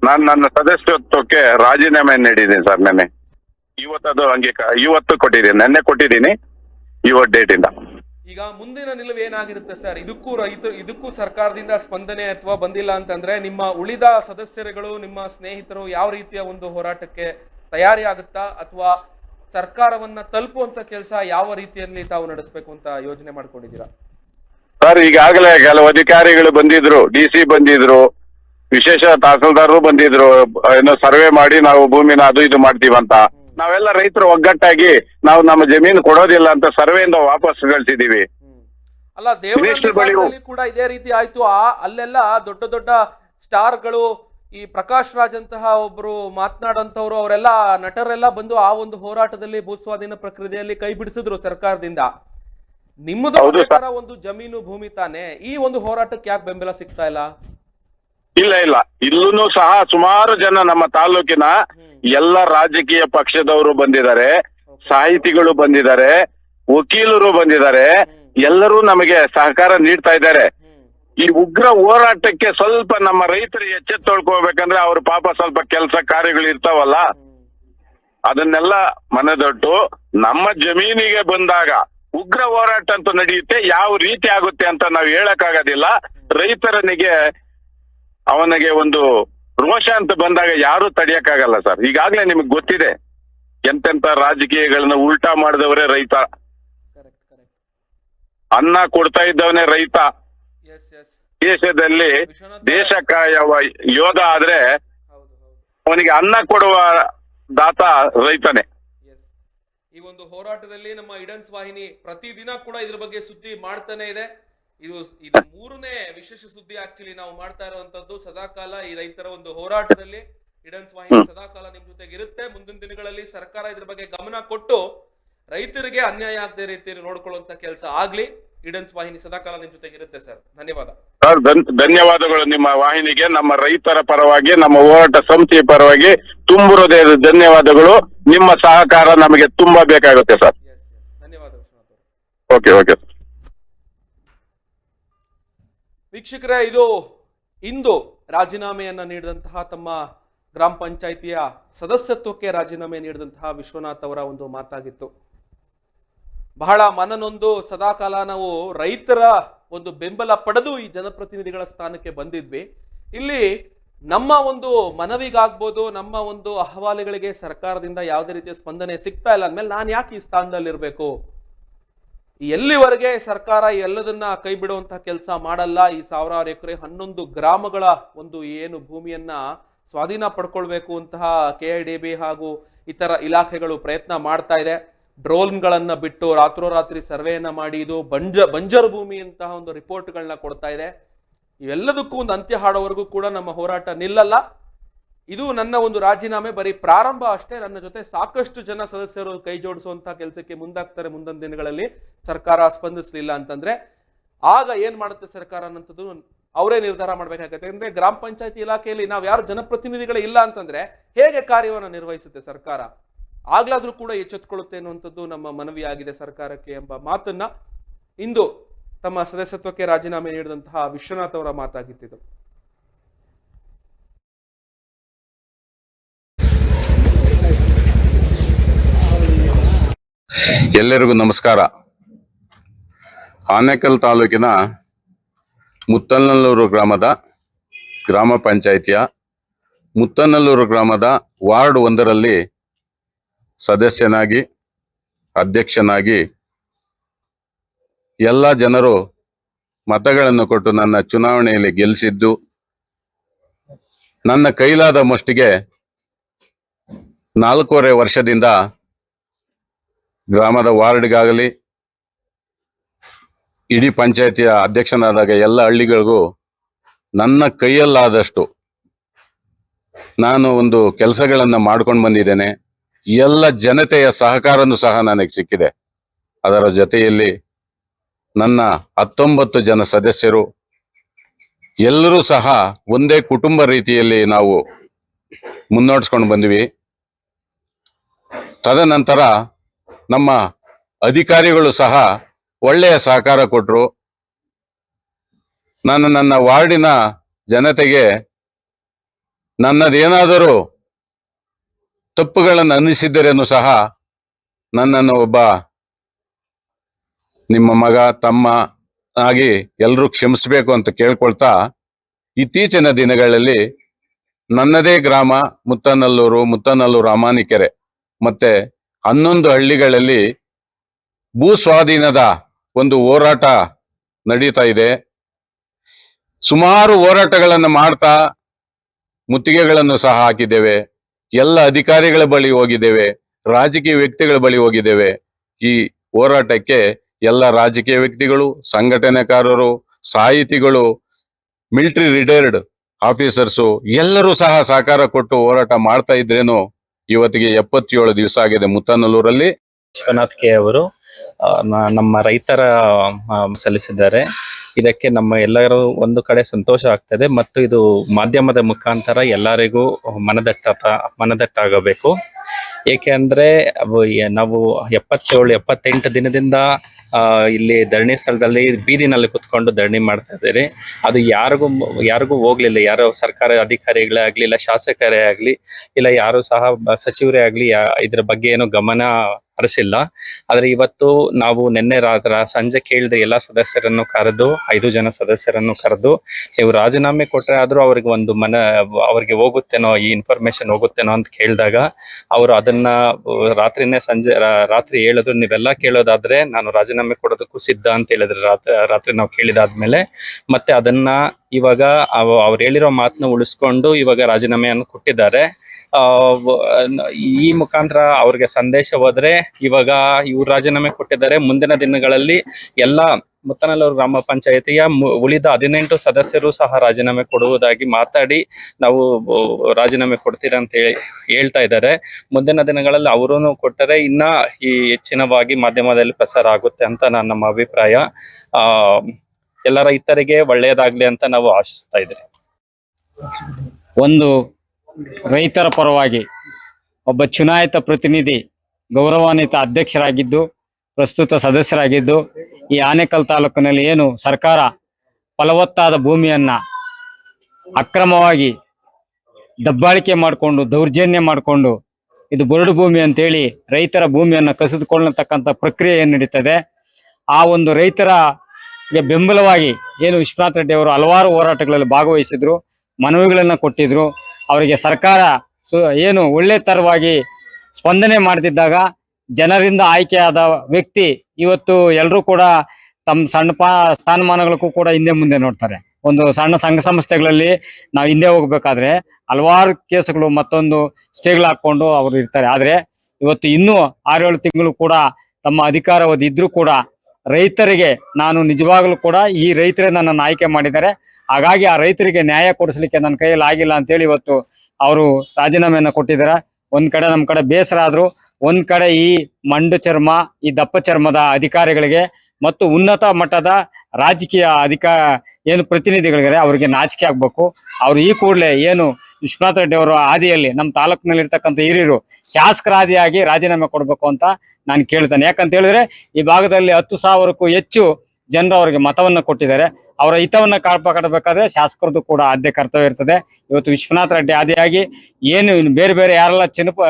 ನಾನು ನನ್ನ ಸದಸ್ಯತ್ವಕ್ಕೆ ರಾಜೀನಾಮೆ ನೀಡಿದ್ದೀನಿ ಸರ್ ನೆನ್ನೆ. ಇವತ್ತದು ಹಂಗೆ ಇವತ್ತು ಕೊಟ್ಟಿದ್ದೀನಿ, ನೆನ್ನೆ ಕೊಟ್ಟಿದ್ದೀನಿ, ಇವತ್ತು ಡೇಟಿಂದ. ಈಗ ಮುಂದಿನ ನಿಲುವು ಏನಾಗಿರುತ್ತೆ ಸರ್? ಇದಕ್ಕೂ ರೈತರು ಇದಕ್ಕೂ ಸರ್ಕಾರದಿಂದ ಸ್ಪಂದನೆ ಅಥವಾ ಬಂದಿಲ್ಲ ಅಂತಂದ್ರೆ ನಿಮ್ಮ ಉಳಿದ ಸದಸ್ಯರುಗಳು, ನಿಮ್ಮ ಸ್ನೇಹಿತರು ಯಾವ ರೀತಿಯ ಒಂದು ಹೋರಾಟಕ್ಕೆ ತಯಾರಿ ಆಗುತ್ತಾ ಅಥವಾ ಸರ್ಕಾರವನ್ನ ತಲುಪುವಂತ ಕೆಲಸ ಯಾವ ರೀತಿಯಲ್ಲಿ ತಾವು ನಡೆಸಬೇಕು ಅಂತ ಯೋಜನೆ ಮಾಡ್ಕೊಂಡಿದ್ದೀರಾ? ಸರ್ ಈಗಾಗಲೇ ಕೆಲವು ಅಧಿಕಾರಿಗಳು ಬಂದಿದ್ರು ಡಿ ಸಿ ಬಂದಿದ್ರು ವಿಶೇಷ ತಹಸೀಲ್ದಾರರು ಬಂದಿದ್ರು ಏನೋ ಸರ್ವೆ ಮಾಡಿ ನಾವು ಭೂಮಿನ ಅದು ಇದು ಮಾಡ್ತೀವಂತ ನಾವೆಲ್ಲ ರೈತರು ಒಗ್ಗಟ್ಟಾಗಿ ನಾವು ನಮ್ಮ ಜಮೀನು ಕೊಡೋದಿಲ್ಲ ಅಂತ ಸರ್ವೆಯಿಂದ ವಾಪಸ್ ಕಳ್ಸಿದೀವಿ. ಅಲ್ಲ ದೇವರ ಕೂಡ ಇದೇ ರೀತಿ ಆಯ್ತು. ಆ ಅಲ್ಲೆಲ್ಲ ದೊಡ್ಡ ದೊಡ್ಡ ಸ್ಟಾರ್ಗಳು ಈ ಪ್ರಕಾಶ್ ರಾಜ್ ಅಂತಹ ಒಬ್ರು ಮಾತನಾಡಂತವ್ರು ಅವರೆಲ್ಲ ನಟರೆಲ್ಲ ಬಂದು ಆ ಒಂದು ಹೋರಾಟದಲ್ಲಿ ಭೂಸ್ವಾಧೀನ ಪ್ರಕ್ರಿಯೆಯಲ್ಲಿ ಕೈ ಬಿಡಿಸಿದ್ರು ಸರ್ಕಾರದಿಂದ. ನಿಮ್ಮದು ಒಂದು ಜಮೀನು ಭೂಮಿ ತಾನೆ? ಈ ಒಂದು ಹೋರಾಟಕ್ಕೆ ಯಾಕೆ ಬೆಂಬಲ ಸಿಗ್ತಾ ಇಲ್ಲ? ಇಲ್ಲ ಇಲ್ಲ. ಇಲ್ಲೂ ಸಹ ಸುಮಾರು ಜನ ನಮ್ಮ ತಾಲೂಕಿನ ಎಲ್ಲ ರಾಜಕೀಯ ಪಕ್ಷದವರು ಬಂದಿದ್ದಾರೆ ಸಾಹಿತಿಗಳು ಬಂದಿದ್ದಾರೆ ವಕೀಲರು ಬಂದಿದ್ದಾರೆ ಎಲ್ಲರೂ ನಮಗೆ ಸಹಕಾರ ನೀಡ್ತಾ ಇದ್ದಾರೆ. ಈ ಉಗ್ರ ಹೋರಾಟಕ್ಕೆ ಸ್ವಲ್ಪ ನಮ್ಮ ರೈತರು ಎಚ್ಚೆತ್ತೊಳ್ಕೋಬೇಕಂದ್ರೆ ಅವ್ರ ಪಾಪ ಸ್ವಲ್ಪ ಕೆಲಸ ಕಾರ್ಯಗಳು ಇರ್ತಾವಲ್ಲ? ಅದನ್ನೆಲ್ಲ ಮನದೊಟ್ಟು ನಮ್ಮ ಜಮೀನಿಗೆ ಬಂದಾಗ ಉಗ್ರ ಹೋರಾಟ ಅಂತ ನಡೆಯುತ್ತೆ ಯಾವ ರೀತಿ ಆಗುತ್ತೆ ಅಂತ ನಾವು ಹೇಳಕ್ಕಾಗೋದಿಲ್ಲ. ರೈತರನಿಗೆ ಅವನಿಗೆ ಒಂದು ರೋಷ ಅಂತ ಬಂದಾಗ ಯಾರು ತಡೆಯಕ್ಕಾಗಲ್ಲ ಸರ್. ಈಗಾಗಲೇ ನಿಮಗೆ ಗೊತ್ತಿದೆ ಎಂತೆಂತ ರಾಜಕೀಯಗಳನ್ನ ಉಲ್ಟಾ ಮಾಡಿದವರೇ ರೈತ. ಅನ್ನ ಕೊಡ್ತಾ ಇದ್ದವನೇ ರೈತ. ದೇಶದಲ್ಲಿ ದೇಶ ಕಾಯವ ಯೋಧ ಆದ್ರೆ ಅವನಿಗೆ ಅನ್ನ ಕೊಡುವ ದಾತ ರೈತನೇ. ಈ ಒಂದು ಹೋರಾಟದಲ್ಲಿ ನಮ್ಮ ಇಡನ್ಸ್ ವಾಹಿನಿ ಪ್ರತಿದಿನ ಕೂಡ ಇದ್ರ ಬಗ್ಗೆ ಸುದ್ದಿ ಮಾಡ್ತಾನೆ ಇದೆ. ಇದು ಇದು ಮೂರನೇ ವಿಶೇಷ ಸುದ್ದಿ ಆಕ್ಚುಲಿ ನಾವು ಮಾಡ್ತಾ ಇರುವಂತದ್ದು. ಸದಾಕಾಲ ಈ ರೈತರ ಒಂದು ಹೋರಾಟದಲ್ಲಿ ಇಡನ್ಸ್ ವಾಹಿನಿ ಸದಾಕಾಲ ನಿಮ್ ಜೊತೆಗೆ ಇರುತ್ತೆ ಮುಂದಿನ ದಿನಗಳಲ್ಲಿ ಸರ್ಕಾರ ಇದ್ರ ಬಗ್ಗೆ ಗಮನ ಕೊಟ್ಟು ರೈತರಿಗೆ ಅನ್ಯಾಯ ಆಗದೆ ರೀತಿಯಲ್ಲಿ ನೋಡ್ಕೊಳ್ಳುವಂತ ಕೆಲಸ ಆಗ್ಲಿ. ಇಡನ್ಸ್ ವಾಹಿನಿ ಸದಾಕಾಲ ನಿಮ್ಮ ಜೊತೆ ಇರುತ್ತೆ ಸರ್. ಧನ್ಯವಾದ. ಸರ್ ಧನ್- ಧನ್ಯವಾದಗಳು ನಿಮ್ಮ ವಾಹಿನಿಗೆ. ನಮ್ಮ ರೈತರ ಪರವಾಗಿ ನಮ್ಮ ಹೋರಾಟ ಸಮಿತಿಯ ಪರವಾಗಿ ತುಂಬ ಹೃದಯದ ಧನ್ಯವಾದಗಳು. ನಿಮ್ಮ ಸಹಕಾರ ನಮಗೆ ತುಂಬಾ ಬೇಕಾಗುತ್ತೆ ಸರ್. ಧನ್ಯವಾದ ಓಕೆ ಓಕೆ ವೀಕ್ಷಕರೇ ಇದು ಇಂದು ರಾಜೀನಾಮೆಯನ್ನ ನೀಡಿದಂತಹ ತಮ್ಮ ಗ್ರಾಮ ಪಂಚಾಯಿತಿಯ ಸದಸ್ಯತ್ವಕ್ಕೆ ರಾಜೀನಾಮೆ ನೀಡಿದಂತಹ ವಿಶ್ವನಾಥ್ ಅವರ ಒಂದು ಮಾತಾಗಿತ್ತು. ಬಹಳ ಮನನೊಂದು ಸದಾಕಾಲ ನಾವು ರೈತರ ಒಂದು ಬೆಂಬಲ ಪಡೆದು ಈ ಜನಪ್ರತಿನಿಧಿಗಳ ಸ್ಥಾನಕ್ಕೆ ಬಂದಿದ್ವಿ. ಇಲ್ಲಿ ನಮ್ಮ ಒಂದು ಮನವಿಗಾಗ್ಬೋದು, ನಮ್ಮ ಒಂದು ಅಹವಾಲುಗಳಿಗೆ ಸರ್ಕಾರದಿಂದ ಯಾವುದೇ ರೀತಿಯ ಸ್ಪಂದನೆ ಸಿಗ್ತಾ ಇಲ್ಲ. ಅಂದಮೇಲೆ ನಾನು ಯಾಕೆ ಈ ಸ್ಥಾನದಲ್ಲಿರಬೇಕು ಎಲ್ಲಿವರೆಗೆ ಸರ್ಕಾರ ಎಲ್ಲದನ್ನ ಕೈ ಬಿಡುವಂತಹ ಕೆಲಸ ಮಾಡಲ್ಲ? ಈ ಸಾವಿರಾರು ಎಕರೆ ಹನ್ನೊಂದು ಗ್ರಾಮಗಳ ಒಂದು ಏನು ಭೂಮಿಯನ್ನ ಸ್ವಾಧೀನ ಪಡ್ಕೊಳ್ಬೇಕು ಅಂತಹ ಕೆ ಐ ಡಿ ಬಿ ಹಾಗೂ ಇತರ ಇಲಾಖೆಗಳು ಪ್ರಯತ್ನ ಮಾಡ್ತಾ ಇದೆ. ಡ್ರೋನ್ಗಳನ್ನ ಬಿಟ್ಟು ರಾತ್ರೋರಾತ್ರಿ ಸರ್ವೆಯನ್ನ ಮಾಡಿ ಇದು ಬಂಜ ಬಂಜರು ಭೂಮಿ ಅಂತಹ ಒಂದು ರಿಪೋರ್ಟ್ಗಳನ್ನ ಕೊಡ್ತಾ ಇದೆ. ಇವೆಲ್ಲದಕ್ಕೂ ಒಂದು ಅಂತ್ಯ ಹಾಡೋವರೆಗೂ ಕೂಡ ನಮ್ಮ ಹೋರಾಟ ನಿಲ್ಲಲ್ಲ. ಇದು ನನ್ನ ಒಂದು ರಾಜೀನಾಮೆ, ಬರೀ ಪ್ರಾರಂಭ ಅಷ್ಟೇ. ನನ್ನ ಜೊತೆ ಸಾಕಷ್ಟು ಜನ ಸದಸ್ಯರು ಕೈ ಜೋಡಿಸುವಂತಹ ಕೆಲಸಕ್ಕೆ ಮುಂದಾಗ್ತಾರೆ ಮುಂದಿನ ದಿನಗಳಲ್ಲಿ. ಸರ್ಕಾರ ಸ್ಪಂದಿಸಲಿಲ್ಲ ಅಂತಂದ್ರೆ, ಆಗ ಏನ್ ಮಾಡುತ್ತೆ ಸರ್ಕಾರ ಅನ್ನಂಥದ್ದು ಅವರೇ ನಿರ್ಧಾರ ಮಾಡ್ಬೇಕಾಗತ್ತೆ. ಅಂದ್ರೆ ಗ್ರಾಮ ಪಂಚಾಯತಿ ಇಲಾಖೆಯಲ್ಲಿ ನಾವು ಯಾರು ಜನಪ್ರತಿನಿಧಿಗಳೇ ಇಲ್ಲ ಅಂತಂದ್ರೆ ಹೇಗೆ ಕಾರ್ಯವನ್ನು ನಿರ್ವಹಿಸುತ್ತೆ ಸರ್ಕಾರ? ಆಗ್ಲಾದ್ರೂ ಕೂಡ ಎಚ್ಚೆತ್ಕೊಳ್ಳುತ್ತೆ ಅನ್ನುವಂಥದ್ದು ನಮ್ಮ ಮನವಿ ಆಗಿದೆ ಸರ್ಕಾರಕ್ಕೆ ಎಂಬ ಮಾತನ್ನ ಇಂದು ತಮ್ಮ ಸದಸ್ಯತ್ವಕ್ಕೆ ರಾಜೀನಾಮೆ ನೀಡಿದಂತಹ ವಿಶ್ವನಾಥ್ ಅವರ ಮಾತಾಗಿತ್ತಿದ್ದು. ಎಲ್ಲರಿಗೂ ನಮಸ್ಕಾರ. ಆನೇಕಲ್ ತಾಲೂಕಿನ ಮುತ್ತನಲ್ಲೂರು ಗ್ರಾಮದ ಗ್ರಾಮ ಪಂಚಾಯಿತಿಯ ಮುತ್ತನಲ್ಲೂರು ಗ್ರಾಮದ ವಾರ್ಡ್ ಒಂದರಲ್ಲಿ ಸದಸ್ಯನಾಗಿ, ಅಧ್ಯಕ್ಷನಾಗಿ ಎಲ್ಲ ಜನರು ಮತಗಳನ್ನು ಕೊಟ್ಟು ನನ್ನ ಚುನಾವಣೆಯಲ್ಲಿ ಗೆಲ್ಲಿಸಿದ್ದು, ನನ್ನ ಕೈಲಾದ ಮುಷ್ಟಿಗೆ ನಾಲ್ಕೂವರೆ ವರ್ಷದಿಂದ ಗ್ರಾಮದ ವಾರ್ಡ್ಗಾಗಲಿ, ಇಡೀ ಪಂಚಾಯತಿಯ ಅಧ್ಯಕ್ಷನಾದಾಗ ಎಲ್ಲ ಹಳ್ಳಿಗಳಿಗೂ ನನ್ನ ಕೈಯಲ್ಲಾದಷ್ಟು ನಾನು ಒಂದು ಕೆಲಸಗಳನ್ನು ಮಾಡ್ಕೊಂಡು ಬಂದಿದ್ದೇನೆ. ಎಲ್ಲ ಜನತೆಯ ಸಹಕಾರನೂ ಸಹ ನನಗೆ ಸಿಕ್ಕಿದೆ. ಅದರ ಜೊತೆಯಲ್ಲಿ ನನ್ನ ಹತ್ತೊಂಬತ್ತು ಜನ ಸದಸ್ಯರು ಎಲ್ಲರೂ ಸಹ ಒಂದೇ ಕುಟುಂಬ ರೀತಿಯಲ್ಲಿ ನಾವು ಮುನ್ನಡೆಸ್ಕೊಂಡು ಬಂದ್ವಿ. ತದನಂತರ ನಮ್ಮ ಅಧಿಕಾರಿಗಳು ಸಹ ಒಳ್ಳೆಯ ಸಹಕಾರ ಕೊಟ್ಟರು ನಾನು ನನ್ನ ವಾರ್ಡಿನ ಜನತೆಗೆ ನನ್ನದೇನಾದರೂ ತಪ್ಪುಗಳನ್ನು ಅನ್ನಿಸಿದ್ದರೇನು ಸಹ ನನ್ನನ್ನು ಒಬ್ಬ ನಿಮ್ಮ ಮಗ, ತಮ್ಮ ಆಗಿ ಎಲ್ಲರೂ ಕ್ಷಮಿಸಬೇಕು ಅಂತ ಕೇಳ್ಕೊಳ್ತಾ ಇತ್ತೀಚಿನ ದಿನಗಳಲ್ಲಿ ನನ್ನದೇ ಗ್ರಾಮ, ಮುತ್ತನಲ್ಲೂರು ಮುತ್ತನಲ್ಲೂರು ಅಮಾನಿಕೆರೆ, ಮತ್ತೆ ಹನ್ನೊಂದು ಹಳ್ಳಿಗಳಲ್ಲಿ ಭೂ ಸ್ವಾಧೀನದ ಒಂದು ಹೋರಾಟ ನಡೀತಾ ಇದೆ. ಸುಮಾರು ಹೋರಾಟಗಳನ್ನು ಮಾಡ್ತಾ ಮುತ್ತಿಗೆಗಳನ್ನು ಸಹ ಹಾಕಿದ್ದೇವೆ. ಎಲ್ಲ ಅಧಿಕಾರಿಗಳ ಬಳಿ ಹೋಗಿದ್ದೇವೆ, ರಾಜಕೀಯ ವ್ಯಕ್ತಿಗಳ ಬಳಿ ಹೋಗಿದ್ದೇವೆ. ಈ ಹೋರಾಟಕ್ಕೆ ಎಲ್ಲ ರಾಜಕೀಯ ವ್ಯಕ್ತಿಗಳು, ಸಂಘಟನೆಕಾರರು, ಸಾಹಿತಿಗಳು, ಮಿಲಿಟರಿ ರಿಟೈರ್ಡ್ ಆಫೀಸರ್ಸು ಎಲ್ಲರೂ ಸಹ ಸಹಕಾರ ಕೊಟ್ಟು ಹೋರಾಟ ಮಾಡ್ತಾ ಇದ್ರೇನು ಇವತ್ತಿಗೆ ಎಪ್ಪತ್ತೇಳು ದಿವಸ ಆಗಿದೆ ಮುತ್ತನಲ್ಲೂರಲ್ಲಿ ವಿಶ್ವನಾಥ್ ಕೆ ಅವರು ನಮ್ಮ ರೈತರ ಸಲ್ಲಿಸಿದ್ದಾರೆ. ಇದಕ್ಕೆ ನಮ್ಮ ಎಲ್ಲರೂ ಒಂದು ಕಡೆ ಸಂತೋಷ ಆಗ್ತದೆ ಮತ್ತು ಇದು ಮಾಧ್ಯಮದ ಮುಖಾಂತರ ಎಲ್ಲರಿಗೂ ಮನದಟ್ಟ, ಮನದಟ್ಟಾಗಬೇಕು. ಏಕೆ ಅಂದ್ರೆ ನಾವು ಎಪ್ಪತ್ತೇಳು, ಎಪ್ಪತ್ತೆಂಟು ದಿನದಿಂದ ಇಲ್ಲಿ ಧರಣಿ ಸ್ಥಳದಲ್ಲಿ ಬೀದಿನಲ್ಲಿ ಕುತ್ಕೊಂಡು ಧರಣಿ ಮಾಡ್ತಾ ಇದ್ದೀರಿ. ಅದು ಯಾರಿಗೂ ಯಾರಿಗೂ ಹೋಗ್ಲಿಲ್ಲ. ಯಾರೋ ಸರ್ಕಾರ ಅಧಿಕಾರಿಗಳೇ ಆಗ್ಲಿ, ಇಲ್ಲ ಶಾಸಕರೇ ಆಗ್ಲಿ, ಇಲ್ಲ ಯಾರು ಸಹ ಸಚಿವರೇ ಆಗ್ಲಿ ಇದ್ರ ಬಗ್ಗೆ ಏನು ಗಮನ ಹರಿಸಿಲ್ಲ ಆದ್ರೆ ಇವತ್ತು ನಾವು ನಿನ್ನೆ ರಾತ್ರ, ಸಂಜೆ ಕೇಳಿದ ಎಲ್ಲಾ ಸದಸ್ಯರನ್ನು ಕರೆದು, ಐದು ಜನ ಸದಸ್ಯರನ್ನು ಕರೆದು, ನೀವು ರಾಜೀನಾಮೆ ಕೊಟ್ರೆ ಆದ್ರೂ ಅವ್ರಿಗೆ ಒಂದು ಮನ, ಅವ್ರಿಗೆ ಹೋಗುತ್ತೇನೋ, ಈ ಇನ್ಫಾರ್ಮೇಶನ್ ಹೋಗುತ್ತೇನೋ ಅಂತ ಕೇಳಿದಾಗ ಅವರು ಅದನ್ನ, ರಾತ್ರಿನೇ ಸಂಜೆ ರಾತ್ರಿ ಹೇಳಿದ್ರು ನೀವೆಲ್ಲ ಕೇಳೋದಾದ್ರೆ ನಾನು ರಾಜೀನಾಮೆ ಕೊಡೋದಕ್ಕೂ ಸಿದ್ಧ ಅಂತ ಹೇಳಿದ್ರೆ. ರಾತ್ರಿ ರಾತ್ರಿ ನಾವು ಕೇಳಿದಾದ್ಮೇಲೆ ಮತ್ತೆ ಅದನ್ನ ಇವಾಗ ಅವ್- ಅವ್ರು ಹೇಳಿರೋ ಮಾತನ್ನ ಉಳಿಸ್ಕೊಂಡು ಇವಾಗ ರಾಜೀನಾಮೆಯನ್ನು ಕೊಟ್ಟಿದ್ದಾರೆ. ಈ ಮುಖಾಂತರ ಅವ್ರಿಗೆ ಸಂದೇಶ ಹೋದ್ರೆ ಇವಾಗ ಇವ್ರು ರಾಜೀನಾಮೆ ಕೊಟ್ಟಿದ್ದಾರೆ. ಮುಂದಿನ ದಿನಗಳಲ್ಲಿ ಎಲ್ಲ ಮುತ್ತನಲ್ಲೂರು ಗ್ರಾಮ ಪಂಚಾಯತಿಯ ಉಳಿದ ಹದಿನೆಂಟು ಸದಸ್ಯರು ಸಹ ರಾಜೀನಾಮೆ ಕೊಡುವುದಾಗಿ ಮಾತಾಡಿ ನಾವು ರಾಜೀನಾಮೆ ಕೊಡ್ತೀರಾ ಅಂತ ಹೇಳಿ ಹೇಳ್ತಾ ಇದ್ದಾರೆ. ಮುಂದಿನ ದಿನಗಳಲ್ಲಿ ಅವರೂ ಕೊಟ್ಟರೆ ಇನ್ನ ಈ ಹೆಚ್ಚಿನವಾಗಿ ಮಾಧ್ಯಮದಲ್ಲಿ ಪ್ರಸಾರ ಆಗುತ್ತೆ ಅಂತ ನನ್ನ ಅಭಿಪ್ರಾಯ. ಎಲ್ಲ ರೈತರಿಗೆ ಒಳ್ಳೆಯದಾಗ್ಲಿ ಅಂತ ನಾವು ಆಶಿಸ್ತಾ ಇದ್ರಿ ಒಂದು ರೈತರ ಪರವಾಗಿ ಒಬ್ಬ ಚುನಾಯಿತ ಪ್ರತಿನಿಧಿ ಗೌರವಾನ್ವಿತ ಅಧ್ಯಕ್ಷರಾಗಿದ್ದು, ಪ್ರಸ್ತುತ ಸದಸ್ಯರಾಗಿದ್ದು, ಈ ಆನೇಕಲ್ ತಾಲೂಕಿನಲ್ಲಿ ಏನು ಸರ್ಕಾರ ಫಲವತ್ತಾದ ಭೂಮಿಯನ್ನ ಅಕ್ರಮವಾಗಿ ದಬ್ಬಾಳಿಕೆ ಮಾಡಿಕೊಂಡು, ದೌರ್ಜನ್ಯ ಮಾಡಿಕೊಂಡು ಇದು ಬರಡು ಭೂಮಿ ಅಂತೇಳಿ ರೈತರ ಭೂಮಿಯನ್ನು ಕಸಿದುಕೊಳ್ಳತಕ್ಕಂಥ ಪ್ರಕ್ರಿಯೆ ನಡೀತದೆ? ಆ ಒಂದು ರೈತರಿಗೆ ಬೆಂಬಲವಾಗಿ ಏನು ವಿಶ್ವನಾಥ್ ರೆಡ್ಡಿ ಅವರು ಹಲವಾರು ಹೋರಾಟಗಳಲ್ಲಿ ಭಾಗವಹಿಸಿದ್ರು, ಮನವಿಗಳನ್ನ ಕೊಟ್ಟಿದ್ರು. ಅವರಿಗೆ ಸರ್ಕಾರ ಏನು ಒಳ್ಳೆ ತರವಾಗಿ ಸ್ಪಂದನೆ ಮಾಡ್ತಿದ್ದಾಗ ಜನರಿಂದ ಆಯ್ಕೆಯಾದ ವ್ಯಕ್ತಿ ಇವತ್ತು ಎಲ್ಲರೂ ಕೂಡ ತಮ್ಮ ಸಣ್ಣ ಪಾ, ಸ್ಥಾನಮಾನಗಳಿಗೂ ಕೂಡ ಹಿಂದೆ ಮುಂದೆ ನೋಡ್ತಾರೆ. ಒಂದು ಸಣ್ಣ ಸಂಘ ಸಂಸ್ಥೆಗಳಲ್ಲಿ ನಾವು ಹಿಂದೆ ಹೋಗ್ಬೇಕಾದ್ರೆ ಹಲವಾರು ಕೇಸುಗಳು ಮತ್ತೊಂದು ಸ್ಟೇಗಳು ಹಾಕೊಂಡು ಅವರು ಇರ್ತಾರೆ. ಆದ್ರೆ ಇವತ್ತು ಇನ್ನೂ ಆರೇಳು ತಿಂಗಳು ಕೂಡ ತಮ್ಮ ಅಧಿಕಾರಾವಧಿ ಇದ್ರೂ ಕೂಡ ರೈತರಿಗೆ ನಾನು ನಿಜವಾಗ್ಲೂ ಕೂಡ ಈ ರೈತರೇ ನನ್ನನ್ನು ಆಯ್ಕೆ ಮಾಡಿದ್ದಾರೆ. ಹಾಗಾಗಿ ಆ ರೈತರಿಗೆ ನ್ಯಾಯ ಕೊಡಿಸ್ಲಿಕ್ಕೆ ನನ್ನ ಕೈಯಲ್ಲಿ ಆಗಿಲ್ಲ ಅಂತೇಳಿ ಇವತ್ತು ಅವರು ರಾಜೀನಾಮೆಯನ್ನು ಕೊಟ್ಟಿದ್ದಾರೆ. ಒಂದ್ ಕಡೆ ನಮ್ಮ ಕಡೆ ಬೇಸರ ಆದ್ರು, ಒಂದ್ ಕಡೆ ಈ ಮಂಡು ಚರ್ಮ, ಈ ದಪ್ಪ ಚರ್ಮದ ಅಧಿಕಾರಿಗಳಿಗೆ ಮತ್ತು ಉನ್ನತ ಮಟ್ಟದ ರಾಜಕೀಯ ಅಧಿಕ ಏನು ಪ್ರತಿನಿಧಿಗಳಿದ್ದಾರೆ, ಅವರಿಗೆ ನಾಚಿಕೆ ಆಗ್ಬೇಕು. ಅವ್ರು ಈ ಕೂಡಲೇ ಏನು ವಿಶ್ವನಾಥ್ ರೆಡ್ಡಿ ಅವರ ಆದಿಯಲ್ಲಿ ನಮ್ಮ ತಾಲೂಕಿನಲ್ಲಿ ಇರ್ತಕ್ಕಂಥ ಹಿರಿಯರು ಶಾಸಕರ ಆದಿಯಾಗಿ ರಾಜೀನಾಮೆ ಕೊಡಬೇಕು ಅಂತ ನಾನು ಕೇಳ್ತೇನೆ. ಯಾಕಂತ ಹೇಳಿದ್ರೆ ಈ ಭಾಗದಲ್ಲಿ ಹತ್ತು ಸಾವಿರಕ್ಕೂ ಹೆಚ್ಚು ಜನರು ಅವರಿಗೆ ಮತವನ್ನು ಕೊಟ್ಟಿದ್ದಾರೆ. ಅವರ ಹಿತವನ್ನು ಕಾಪಾಡಬೇಕಾದ್ರೆ ಶಾಸಕರದ್ದು ಕೂಡ ಆದ್ಯ ಕರ್ತವ್ಯ ಇರ್ತದೆ. ಇವತ್ತು ವಿಶ್ವನಾಥ್ ರೆಡ್ಡಿ ಆದಿಯಾಗಿ ಏನು ಬೇರೆ ಬೇರೆ ಯಾರೆಲ್ಲ ಚುನಾಪ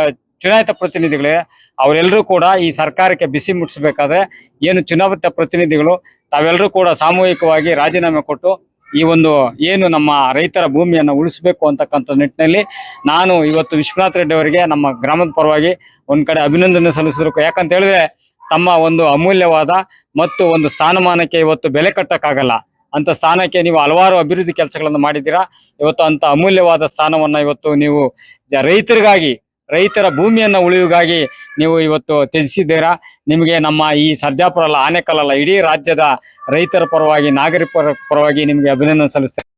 ಚುನಾಯಿತ ಪ್ರತಿನಿಧಿಗಳೇ ಅವರೆಲ್ಲರೂ ಕೂಡ ಈ ಸರ್ಕಾರಕ್ಕೆ ಬಿಸಿ ಮುಟ್ಟಿಸಬೇಕಾದ್ರೆ ಏನು ಚುನಾಯಿತ ಪ್ರತಿನಿಧಿಗಳು ತಾವೆಲ್ಲರೂ ಕೂಡ ಸಾಮೂಹಿಕವಾಗಿ ರಾಜೀನಾಮೆ ಕೊಟ್ಟು ಈ ಒಂದು ಏನು ನಮ್ಮ ರೈತರ ಭೂಮಿಯನ್ನು ಉಳಿಸಬೇಕು ಅಂತಕ್ಕಂಥ ನಿಟ್ಟಿನಲ್ಲಿ ನಾನು ಇವತ್ತು ವಿಶ್ವನಾಥ್ ರೆಡ್ಡಿ ಅವರಿಗೆ ನಮ್ಮ ಗ್ರಾಮದ ಪರವಾಗಿ ಒಂದು ಕಡೆ ಅಭಿನಂದನೆ ಸಲ್ಲಿಸಿದ್ರು ಯಾಕಂತ ಹೇಳಿದ್ರೆ ತಮ್ಮ ಒಂದು ಅಮೂಲ್ಯವಾದ ಮತ್ತು ಒಂದು ಸ್ಥಾನಮಾನಕ್ಕೆ ಇವತ್ತು ಬೆಲೆ ಕಟ್ಟಕ್ಕಾಗಲ್ಲ. ಅಂತ ಸ್ಥಾನಕ್ಕೆ ನೀವು ಹಲವಾರು ಅಭಿವೃದ್ಧಿ ಕೆಲಸಗಳನ್ನು ಮಾಡಿದ್ದೀರಾ. ಇವತ್ತು ಅಂತ ಅಮೂಲ್ಯವಾದ ಸ್ಥಾನವನ್ನು ಇವತ್ತು ನೀವು ರೈತರಿಗಾಗಿ ರೈತರ ಭೂಮಿಯನ್ನ ಉಳಿವಿಗಾಗಿ ನೀವು ಇವತ್ತು ತ್ಯಜಿಸಿದ್ದೀರಾ? ನಿಮಗೆ ನಮ್ಮ ಈ ಸರ್ಜಾಪುರ ಅಲ್ಲ ಆನೆಕಲ್ ಅಲ್ಲ ಇಡೀ ರಾಜ್ಯದ ರೈತರ ಪರವಾಗಿ, ನಾಗರಿಕರ ಪರವಾಗಿ ನಿಮಗೆ ಅಭಿನಂದನೆ ಸಲ್ಲಿಸ್ತೇನೆ